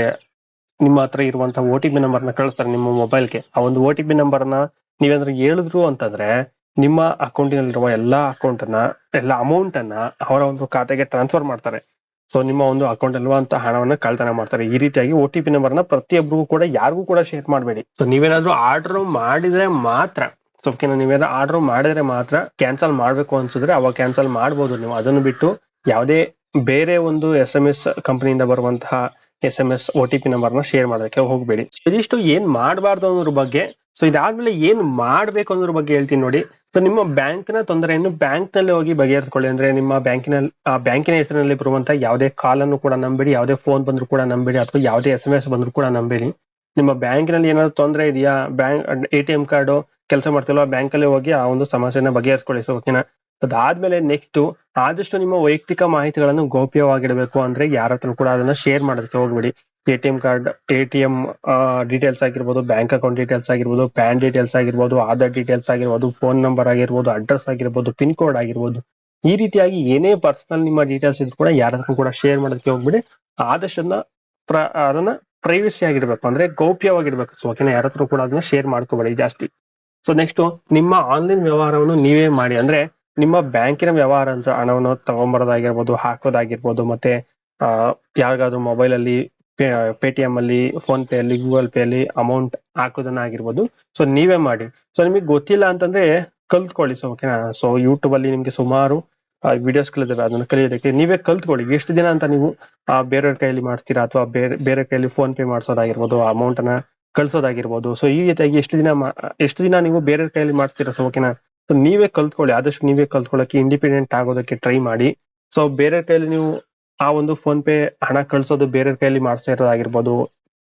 ನಿಮ್ಮ ಹತ್ರ ಇರುವಂತಹ ಓ ಟಿ ಪಿ ನಂಬರ್ನ ಕಳಿಸ್ತಾರೆ ನಿಮ್ಮ ಮೊಬೈಲ್ಗೆ ಆ ಒಂದು ಓ ಟಿ ಪಿ ನಂಬರ್ನ ನೀವೇನಾದ್ರೆ ಹೇಳಿದ್ರು ಅಂತಂದ್ರೆ, ನಿಮ್ಮ ಅಕೌಂಟಿನಲ್ಲಿರುವ ಎಲ್ಲಾ ಅಕೌಂಟ್ ಅನ್ನ, ಎಲ್ಲ ಅಮೌಂಟ್ ಅನ್ನ ಅವರ ಒಂದು ಖಾತೆಗೆ ಟ್ರಾನ್ಸ್ಫರ್ ಮಾಡ್ತಾರೆ. ಸೊ ನಿಮ್ಮ ಒಂದು ಅಕೌಂಟ್ ಅಲ್ವಾ ಅಂತ ಹಣವನ್ನ ಕಳ್ತನ ಮಾಡ್ತಾರೆ. ಈ ರೀತಿಯಾಗಿ ಒ ಟಿ ಪಿ ನಂಬರ್ನ ಪ್ರತಿಯೊಬ್ಬರಿಗೂ ಕೂಡ, ಯಾರಿಗೂ ಕೂಡ ಶೇರ್ ಮಾಡಬೇಡಿ. ಸೊ ನೀವೇನಾದ್ರೂ ಆರ್ಡರ್ ಮಾಡಿದ್ರೆ ಮಾತ್ರ ಸೊ ನೀವೇನಾದ್ರೂ ಆರ್ಡರ್ ಮಾಡಿದ್ರೆ ಮಾತ್ರ ಕ್ಯಾನ್ಸಲ್ ಮಾಡ್ಬೇಕು ಅನ್ಸಿದ್ರೆ ಅವಾಗ ಕ್ಯಾನ್ಸಲ್ ಮಾಡ್ಬೋದು ನೀವು. ಅದನ್ನು ಬಿಟ್ಟು ಯಾವುದೇ ಬೇರೆ ಒಂದು ಎಸ್ ಎಂ ಎಸ್ ಕಂಪನಿಯಿಂದ ಬರುವಂತಹ S M S O T P ನಂಬರ್ನ ಶೇರ್ ಮಾಡೋದಕ್ಕೆ ಹೋಗಬೇಡಿ. ಇದಿಷ್ಟು ಏನ್ ಮಾಡಬಾರ್ದು ಅನ್ನೋದ್ರ ಬಗ್ಗೆ ಸೊ ಇದಾದ್ಮೇಲೆ ಏನ್ ಮಾಡ್ಬೇಕು ಅನ್ನೋದ್ರ ಬಗ್ಗೆ ಹೇಳ್ತೀನಿ ನೋಡಿ. ಸೊ ನಿಮ್ಮ ಬ್ಯಾಂಕ್ನ ತೊಂದರೆಯನ್ನು ಬ್ಯಾಂಕ್ನಲ್ಲಿ ಹೋಗಿ ಬಗೆಹರಿಸ್ಕೊಳ್ಳಿ. ಅಂದ್ರೆ ನಿಮ್ಮ ಬ್ಯಾಂಕಿನ, ಆ ಬ್ಯಾಂಕಿನ ಹೆಸರಿನಲ್ಲಿ ಬರುವಂತಹ ಯಾವುದೇ ಕಾಲ್ ಅನ್ನು ಕೂಡ ನಂಬಿಡಿ, ಯಾವುದೇ ಫೋನ್ ಬಂದ್ರು ಕೂಡ ನಂಬಿಡಿ, ಅಥವಾ ಯಾವುದೇ ಎಸ್ ಎಂ ಎಸ್ ಬಂದ್ರು ಕೂಡ ನಂಬಿಡಿ. ನಿಮ್ಮ ಬ್ಯಾಂಕಿನಲ್ಲಿ ಏನಾದ್ರು ತೊಂದರೆ ಇದೆಯಾ? Bank, A T M card ಕೆಲಸ ಮಾಡ್ತಿಲ್ಲ ಬ್ಯಾಂಕಲ್ಲಿ ಹೋಗಿ ಆ ಒಂದು ಸಮಸ್ಯೆನ ಬಗೆಹರಿಸ್ಕೊಳ್ಳಿ. ಸೊ ಓಕೆನಾ? ಅದಾದ್ಮೇಲೆ ನೆಕ್ಸ್ಟ್, ಆದಷ್ಟು ನಿಮ್ಮ ವೈಯಕ್ತಿಕ ಮಾಹಿತಿಗಳನ್ನು ಗೌಪ್ಯವಾಗಿಡಬೇಕು. ಅಂದ್ರೆ ಯಾರ ಹತ್ರ ಕೂಡ ಅದನ್ನ ಶೇರ್ ಮಾಡೋದಕ್ಕೆ ಹೋಗ್ಬೇಡಿ. A T M card ATM details ಆಗಿರ್ಬೋದು ಬ್ಯಾಂಕ್ ಅಕೌಂಟ್ ಡೀಟೇಲ್ಸ್ ಆಗಿರ್ಬೋದು ಪ್ಯಾನ್ ಡೀಟೇಲ್ಸ್ ಆಗಿರ್ಬೋದು ಆಧಾರ್ ಡೀಟೇಲ್ಸ್ ಆಗಿರ್ಬೋದು ಫೋನ್ ನಂಬರ್ ಆಗಿರ್ಬೋದು ಅಡ್ರೆಸ್ ಆಗಿರ್ಬೋದು ಪಿನ್ ಕೋಡ್ ಆಗಿರ್ಬೋದು. ಈ ರೀತಿಯಾಗಿ ಏನೇ ಪರ್ಸನಲ್ ನಿಮ್ಮ ಡೀಟೇಲ್ಸ್ ಇದ್ರು ಕೂಡ ಯಾರತ್ರ ಕೂಡ ಶೇರ್ ಮಾಡೋದಕ್ಕೆ ಹೋಗ್ಬಿಡಿ. ಆದಷ್ಟನ್ನ ಪ್ರ- ಅದನ್ನ ಪ್ರೈವಸಿ ಆಗಿರ್ಬೇಕು. ಅಂದ್ರೆ ಗೌಪ್ಯವಾಗಿರ್ಬೇಕು. ಸೊ ಓಕೆನಾ ಯಾರತ್ರ ಕೂಡ ಅದನ್ನ ಶೇರ್ ಮಾಡ್ಕೋಬೇಡಿ ಜಾಸ್ತಿ. ಸೊ ನೆಕ್ಸ್ಟ್ ನಿಮ್ಮ ಆನ್ಲೈನ್ ವ್ಯವಹಾರವನ್ನು ನೀವೇ ಮಾಡಿ. ಅಂದ್ರೆ ನಿಮ್ಮ ಬ್ಯಾಂಕಿನ ವ್ಯವಹಾರ ಅಂದ್ರೆ ಹಣವನ್ನು ತಗೊಂಬರೋದಾಗಿರ್ಬೋದು, ಹಾಕೋದಾಗಿರ್ಬೋದು, ಮತ್ತೆ, ಆ, ಯಾರಿಗಾದ್ರೂ ಮೊಬೈಲ್ ಅಲ್ಲಿ ಪೇಟಿಎಂ ಅಲ್ಲಿ ಫೋನ್ ಪೇ ಅಲ್ಲಿ ಗೂಗಲ್ ಪೇ ಅಲ್ಲಿ ಅಮೌಂಟ್ ಹಾಕೋದನ್ನ ಆಗಿರ್ಬೋದು. ಸೊ ನೀವೇ ಮಾಡಿ. ಸೊ ನಿಮಗೆ ಗೊತ್ತಿಲ್ಲ ಅಂತಂದ್ರೆ ಕಲ್ತ್ಕೊಳ್ಳಿ. ಸೊ ಓಕೆನಾ ಸೊ ಯೂಟ್ಯೂಬ್ ಅಲ್ಲಿ ನಿಮ್ಗೆ ಸುಮಾರು ವಿಡಿಯೋಸ್ ಗಳಿದಾವೆ ಅದನ್ನ ಕಲಿಯೋದಕ್ಕೆ ನೀವೇ ಕಲ್ತ್ಕೊಳ್ಳಿ. ಎಷ್ಟು ದಿನ ಅಂತ ನೀವು, ಆ, ಬೇರೆಯವ್ರ ಕೈಯಲ್ಲಿ ಮಾಡ್ತೀರಾ? ಅಥವಾ ಬೇರೆ ಬೇರೆ ಕೈಯಲ್ಲಿ ಫೋನ್ ಪೇ ಮಾಡಿಸೋದಾಗಿರ್ಬೋದು ಅಮೌಂಟ್ ಅನ್ನ ಕಳ್ಸೋದಾಗಿರ್ಬೋದು. ಸೊ ಈ ರೀತಿಯಾಗಿ ಎಷ್ಟು ದಿನ ಎಷ್ಟು ದಿನ ನೀವು ಬೇರೆಯವ್ರ ಕೈಯಲ್ಲಿ ಮಾಡ್ತೀರಾ? ಸೊ ಓಕೆನಾ ಸೊ ನೀವೇ ಕಲ್ತ್ಕೊಳ್ಳಿ. ಆದಷ್ಟು ನೀವೇ ಕಲ್ತ್ಕೊಳ್ಳೋಕೆ ಇಂಡಿಪೆಂಡೆಂಟ್ ಆಗೋದಕ್ಕೆ ಟ್ರೈ ಮಾಡಿ. ಸೊ ಬೇರೆ ಕೈಯಲ್ಲಿ ನೀವು ಆ ಒಂದು ಫೋನ್ ಪೇ ಹಣ ಕಳ್ಸೋದು ಬೇರೆ ಕೈಯಲ್ಲಿ ಮಾಡಿಸ್ತಾ ಇರೋದಾಗಿರ್ಬೋದು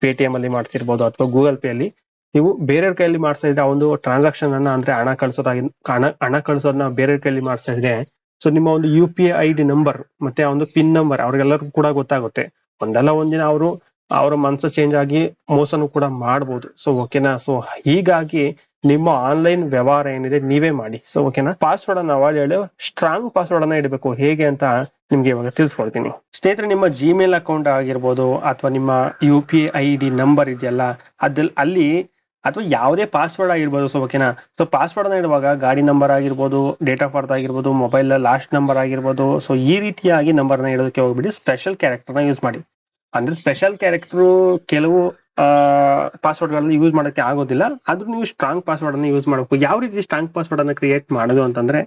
ಪೇಟಿಎಂ ಅಲ್ಲಿ ಮಾಡಿಸಿರ್ಬೋದು ಅಥವಾ ಗೂಗಲ್ ಪೇ ಅಲ್ಲಿ, ನೀವು ಬೇರೆಯವ್ರ ಕೈಯಲ್ಲಿ ಮಾಡಿಸ್ತಾ ಇದ್ರೆ ಆ ಒಂದು ಟ್ರಾನ್ಸಾಕ್ಷನ್ ಅನ್ನ ಅಂದ್ರೆ ಹಣ ಕಳ್ಸೋದಾಗಿ, ಹಣ ಹಣ ಕಳ್ಸೋದನ್ನ ಬೇರೆಯವ್ರ ಕೈಯಲ್ಲಿ ಮಾಡಿಸ್ತಾ ಇದ್ರೆ ಸೊ ನಿಮ್ಮ ಒಂದು U P I D number ಮತ್ತೆ ಆ ಒಂದು ಪಿನ್ ನಂಬರ್ ಅವ್ರಿಗೆಲ್ಲರಿಗೂ ಕೂಡ ಗೊತ್ತಾಗುತ್ತೆ. ಒಂದಲ್ಲ ಒಂದಿನ ಅವರು, ಅವರ ಮನಸ್ಸು ಚೇಂಜ್ ಆಗಿ ಮೋಸನೂ ಕೂಡ ಮಾಡಬಹುದು ಸೊ ಓಕೆನಾ ಸೊ ಹೀಗಾಗಿ ನಿಮ್ಮ ಆನ್ಲೈನ್ ವ್ಯವಹಾರ ಏನಿದೆ ನೀವೇ ಮಾಡಿ. ಸೊ ಓಕೆನಾ ಪಾಸ್ವರ್ಡ್ ಅನ್ನ ಅವಾಯ್ಡ್ ಹೇಳಿ ಸ್ಟ್ರಾಂಗ್ ಪಾಸ್ವರ್ಡ್ ಅನ್ನ ಇಡಬೇಕು. ಹೇಗೆ ಅಂತ ನಿಮ್ಗೆ ಇವಾಗ ತಿಳಿಸ್ಕೊಡ್ತೀನಿ. ಸ್ನೇಹಿತರೆ, ನಿಮ್ಮ ಜಿಮೇಲ್ ಅಕೌಂಟ್ ಆಗಿರ್ಬೋದು ಅಥವಾ ನಿಮ್ಮ U P I D number ಇದೆಯಲ್ಲ ಅದ್ರಲ್ಲಿ ಅಲ್ಲಿ ಅಥವಾ ಯಾವುದೇ ಪಾಸ್ವರ್ಡ್ ಆಗಿರ್ಬೋದು ಸೊ ಓಕೆನಾ ಸೊ ಪಾಸ್ವರ್ಡ್ ಅನ್ನ ಇಡುವಾಗ ಗಾಡಿ ನಂಬರ್ ಆಗಿರ್ಬೋದು ಡೇಟ್ ಆಫ್ ಬರ್ತ್ ಆಗಿರ್ಬೋದು ಮೊಬೈಲ್ ಲಾಸ್ಟ್ ನಂಬರ್ ಆಗಿರ್ಬೋದು ಸೊ ಈ ರೀತಿಯಾಗಿ ನಂಬರ್ನ ಇಡೋದಕ್ಕೆ ಹೋಗ್ಬಿಡಿ ಸ್ಪೆಷಲ್ ಕ್ಯಾರೆಕ್ಟರ್ನ ಯೂಸ್ ಮಾಡಿ. ಅಂದ್ರೆ ಸ್ಪೆಷಲ್ ಕ್ಯಾರೆಕ್ಟರ್ ಕೆಲವು ಪಾಸ್ವರ್ಡ್ ಗಳನ್ನ ಯೂಸ್ ಮಾಡಕ್ಕೆ ಆಗೋದಿಲ್ಲ, ಆದ್ರೂ ನೀವು ಸ್ಟ್ರಾಂಗ್ ಪಾಸ್ವರ್ಡ್ ಅನ್ನ ಯೂಸ್ ಮಾಡಬೇಕು. ಯಾವ ರೀತಿ ಸ್ಟ್ರಾಂಗ್ ಪಾಸ್ವರ್ಡ್ ಅನ್ನ ಕ್ರಿಯೇಟ್ ಮಾಡೋದು ಅಂತಂದ್ರೆ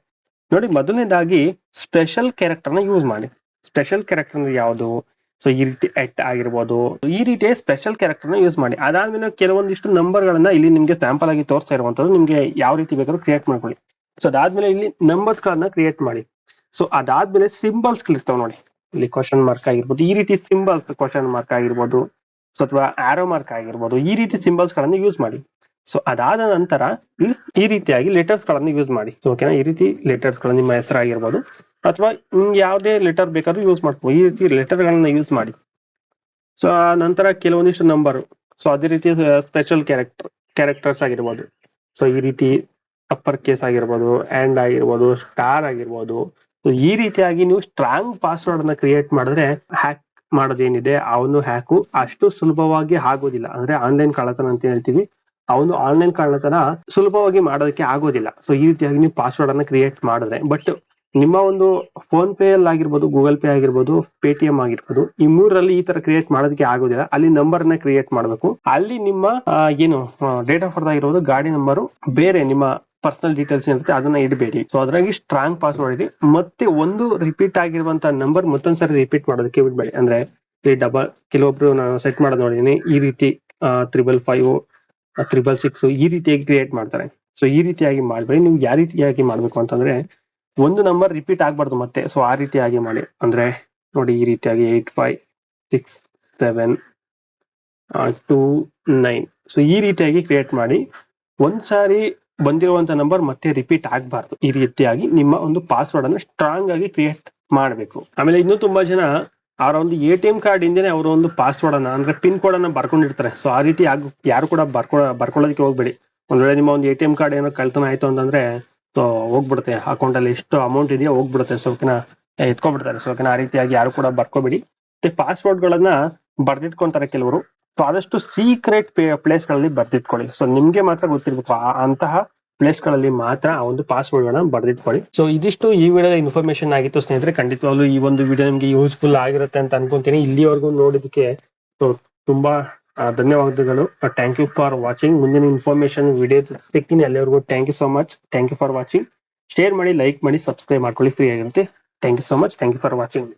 ನೋಡಿ, ಮೊದಲನೇದಾಗಿ ಸ್ಪೆಷಲ್ ಕ್ಯಾರೆಕ್ಟರ್ನ ಯೂಸ್ ಮಾಡಿ. ಸ್ಪೆಷಲ್ ಕ್ಯಾರೆಕ್ಟರ್ ಅಂದ್ರೆ ಯಾವುದು? ಸೊ ಈ ರೀತಿ ಎಟ್ ಆಗಿರ್ಬೋದು. ಈ ರೀತಿಯ ಸ್ಪೆಷಲ್ ಕ್ಯಾರೆಕ್ಟರ್ನ ಯೂಸ್ ಮಾಡಿ. ಅದಾದ್ಮೇಲೆ ಕೆಲವೊಂದಿಷ್ಟು ನಂಬರ್ ಗಳನ್ನ ಇಲ್ಲಿ ನಿಮ್ಗೆ ಸ್ಯಾಂಪಲ್ ಆಗಿ ತೋರಿಸ್ತಾ ಇರುವಂತದ್ದು ನಿಮ್ಗೆ ಯಾವ ರೀತಿ ಬೇಕಾದ್ರೂ ಕ್ರಿಯೇಟ್ ಮಾಡ್ಕೊಳ್ಳಿ. ಸೊ ಅದಾದ್ಮೇಲೆ ಇಲ್ಲಿ ನಂಬರ್ಸ್ ಗಳನ್ನ ಕ್ರಿಯೇಟ್ ಮಾಡಿ. ಸೊ ಅದಾದ್ಮೇಲೆ ಸಿಂಬಲ್ಸ್ ಇರ್ತಾವ ನೋಡಿ. ಇಲ್ಲಿ ಕ್ವಶನ್ ಮಾರ್ಕ್ ಆಗಿರ್ಬೋದು, ಈ ರೀತಿ ಸಿಂಬಲ್ಸ್ ಕ್ವಶನ್ ಮಾರ್ಕ್ ಆಗಿರ್ಬೋದು ಅಥವಾ ಆರೋ ಮಾರ್ಕ್ ಆಗಿರ್ಬೋದು, ಈ ರೀತಿ ಸಿಂಬಲ್ಸ್ ಗಳನ್ನ ಯೂಸ್ ಮಾಡಿ. ಸೊ ಅದಾದ ನಂತರ ಈ ರೀತಿಯಾಗಿ ಲೆಟರ್ಸ್ಗಳನ್ನು ಯೂಸ್ ಮಾಡಿ. ಸೊ ಓಕೆನಾ ಈ ರೀತಿ ಲೆಟರ್ಸ್ಗಳು ನಿಮ್ಮ ಹೆಸರಾಗಿರ್ಬೋದು ಅಥವಾ ನಿಮ್ಗೆ ಯಾವುದೇ ಲೆಟರ್ ಬೇಕಾದ್ರೂ ಯೂಸ್ ಮಾಡ್ಬೋದು ಈ ರೀತಿ ಲೆಟರ್ ಗಳನ್ನ ಯೂಸ್ ಮಾಡಿ. ಸೊ ಆ ನಂತರ ಕೆಲವೊಂದಿಷ್ಟು ನಂಬರ್ ಸೊ ಅದೇ ರೀತಿ ಸ್ಪೆಷಲ್ ಕ್ಯಾರೆಕ್ಟರ್ ಕ್ಯಾರೆಕ್ಟರ್ಸ್ ಆಗಿರ್ಬೋದು. ಸೊ ಈ ರೀತಿ ಅಪ್ಪರ್ ಕೇಸ್ ಆಗಿರ್ಬೋದು ಆ್ಯಂಡ್ ಆಗಿರ್ಬೋದು ಸ್ಟಾರ್ ಆಗಿರ್ಬೋದು. ಸೊ ಈ ರೀತಿಯಾಗಿ ನೀವು ಸ್ಟ್ರಾಂಗ್ ಪಾಸ್ವರ್ಡ್ ಅನ್ನ ಕ್ರಿಯೇಟ್ ಮಾಡಿದ್ರೆ ಹ್ಯಾಕ್ ಮಾಡೋದೇನಿದೆ ಅವನು ಹ್ಯಾಕು ಅಷ್ಟು ಸುಲಭವಾಗಿ ಆಗೋದಿಲ್ಲ. ಅಂದ್ರೆ ಆನ್ಲೈನ್ ಕಳ್ಳತನ ಅಂತ ಹೇಳ್ತೀವಿ. ಆ ಒಂದು ಆನ್ಲೈನ್ ತರ ಸುಲಭವಾಗಿ ಮಾಡೋದಕ್ಕೆ ಆಗೋದಿಲ್ಲ. ಸೊ ಈ ರೀತಿಯಾಗಿ ನೀವು ಪಾಸ್ವರ್ಡ್ ಅನ್ನ ಕ್ರಿಯೇಟ್ ಮಾಡಿದ್ರೆ ಬಟ್ ನಿಮ್ಮ ಒಂದು ಫೋನ್ ಪೇ ಅಲ್ಲಿ ಆಗಿರ್ಬೋದು ಗೂಗಲ್ ಪೇ ಆಗಿರ್ಬೋದು ಪೇಟಿಎಂ ಆಗಿರ್ಬೋದು, ಈ ಮೂರರಲ್ಲಿ ಈ ತರ ಕ್ರಿಯೇಟ್ ಮಾಡೋದಕ್ಕೆ ಆಗೋದಿಲ್ಲ. ಅಲ್ಲಿ ನಂಬರ್ನ ಕ್ರಿಯೇಟ್ ಮಾಡಬೇಕು. ಅಲ್ಲಿ ನಿಮ್ಮ ಏನು ಡೇಟ್ ಆಫ್ ಬರ್ತ್ ಆಗಿರ್ಬೋದು, ಗಾಡಿ ನಂಬರ್ ಬೇರೆ ನಿಮ್ಮ ಪರ್ಸನಲ್ ಡೀಟೇಲ್ಸ್ ಇರುತ್ತೆ ಅದನ್ನ ಇಡಬೇಡಿ. ಸೊ ಅದ್ರಾಗಿ ಸ್ಟ್ರಾಂಗ್ ಪಾಸ್ವರ್ಡ್ ಇದೆ. ಮತ್ತೆ ಒಂದು ರಿಪೀಟ್ ಆಗಿರುವಂತ ನಂಬರ್ ಮತ್ತೊಂದ್ಸರಿ ರಿಪೀಟ್ ಮಾಡೋದಕ್ಕೆ ಬಿಡಬೇಡಿ. ಅಂದ್ರೆ ಡಬಲ್ ಕೆಲವೊಬ್ರು ನಾನು ಸೆಟ್ ಮಾಡೋದು ನೋಡಿದೀನಿ. ಈ ರೀತಿ ತ್ರಿಬಲ್ ಫೈವ್ ತ್ರಿಬಲ್ ಸಿಕ್ಸ್ ಈ ರೀತಿಯಾಗಿ ಕ್ರಿಯೇಟ್ ಮಾಡ್ತಾರೆ. ಸೊ ಈ ರೀತಿಯಾಗಿ ಮಾಡಬೇಡಿ ನೀವು ಯಾವ ರೀತಿಯಾಗಿ ಮಾಡ್ಬೇಕು ಅಂತಂದ್ರೆ, ಒಂದು ನಂಬರ್ ರಿಪೀಟ್ ಆಗ್ಬಾರ್ದು ಮತ್ತೆ. ಸೊ ಆ ರೀತಿಯಾಗಿ ಮಾಡಿ. ಅಂದ್ರೆ, ನೋಡಿ ಈ ರೀತಿಯಾಗಿ eight five six seven two nine so ಈ ರೀತಿಯಾಗಿ ಕ್ರಿಯೇಟ್ ಮಾಡಿ ಒಂದ್ಸಾರಿ ಬಂದಿರುವಂತ ನಂಬರ್ ಮತ್ತೆ ರಿಪೀಟ್ ಆಗ್ಬಾರ್ದು. ಈ ರೀತಿಯಾಗಿ ನಿಮ್ಮ ಒಂದು ಪಾಸ್ವರ್ಡ್ ಅನ್ನು ಸ್ಟ್ರಾಂಗ್ ಆಗಿ ಕ್ರಿಯೇಟ್ ಮಾಡಬೇಕು. ಆಮೇಲೆ ಇನ್ನೂ ತುಂಬಾ ಜನ ಅವರ ಒಂದು ಎ ಟಿ ಎಂ ಕಾರ್ಡ್ ಇಂದನೇ ಅವರ ಒಂದು ಪಾಸ್ವರ್ಡ್ ಅನ್ನ, ಅಂದ್ರೆ ಪಿನ್ ಕೋಡ್ ಅನ್ನ ಬರ್ಕೊಂಡಿರ್ತಾರೆ. ಸೊ ಆ ರೀತಿ ಆಗ ಯಾರು ಕೂಡ ಬರ್ಕೊ ಬರ್ಕೊಳ್ಳೋದಕ್ಕೆ ಹೋಗ್ಬೇಡಿ. ಒಂದ್ ವೇಳೆ ನಿಮ್ಮ ಒಂದು ಎ ಟಿ ಎಂ ಕಾರ್ಡ್ ಏನೋ ಕಳ್ತನ ಆಯ್ತು ಅಂತಂದ್ರೆ ಸೊ ಹೋಗ್ಬಿಡುತ್ತೆ. ಅಕೌಂಟ್ ಅಲ್ಲಿ ಎಷ್ಟು ಅಮೌಂಟ್ ಇದೆಯೋ ಹೋಗ್ಬಿಡುತ್ತೆ. ಸೊ ಎತ್ಕೊಂಡ್ಬಿಡ್ತಾರೆ. ಸೊ ಆ ರೀತಿಯಾಗಿ ಯಾರು ಕೂಡ ಬರ್ಕೋಬೇಡಿ. ಮತ್ತೆ ಪಾಸ್ವರ್ಡ್ ಗಳನ್ನ ಬರ್ದಿಟ್ಕೊಂತಾರೆ ಕೆಲವರು. ಸೊ ಆದಷ್ಟು ಸೀಕ್ರೆಟ್ ಪ್ಲೇಸ್ಗಳಲ್ಲಿ ಬರ್ದಿಟ್ಕೊಳ್ಳಿ. ಸೊ ನಿಮ್ಗೆ ಮಾತ್ರ ಗೊತ್ತಿರ್ಬೇಕು. ಅಂತಹ ಪ್ಲೇಸ್ಗಳಲ್ಲಿ ಮಾತ್ರ ಆ ಒಂದು ಪಾಸ್ವರ್ಡ್ ಗಳನ್ನ ಬರೆದಿಟ್ಕೊಳ್ಳಿ. ಸೊ ಇದಿಷ್ಟು ಈ ವಿಡಿಯೋದ ಇನ್ಫಾರ್ಮೇಶನ್ ಆಗಿತ್ತು ಸ್ನೇಹಿತರೆ. ಖಂಡಿತವಾಗ್ಲೂ ಈ ಒಂದು ವಿಡಿಯೋ ನಿಮ್ಗೆ ಯೂಸ್ಫುಲ್ ಆಗಿರುತ್ತೆ ಅಂತ ಅನ್ಕೊಂತೀನಿ. ಇಲ್ಲಿವರೆಗೂ ನೋಡಿದಕ್ಕೆ ಸೊ ತುಂಬಾ ಧನ್ಯವಾದಗಳು. ಥ್ಯಾಂಕ್ ಯು ಫಾರ್ ವಾಚಿಂಗ್ ಮುಂದಿನ ಇನ್ಫಾರ್ಮೇಶನ್ ವಿಡಿಯೋ ಸಿಗ್ತೀನಿ ಅಲ್ಲಿವರೆಗೂ. Thank you so much thank you for watching share ಮಾಡಿ ಲೈಕ್ ಮಾಡಿ ಸಬ್ಸ್ಕ್ರೈಬ್ ಮಾಡ್ಕೊಳ್ಳಿ. ಫ್ರೀ ಆಗಿರುತ್ತೆ. Thank you so much thank you for watching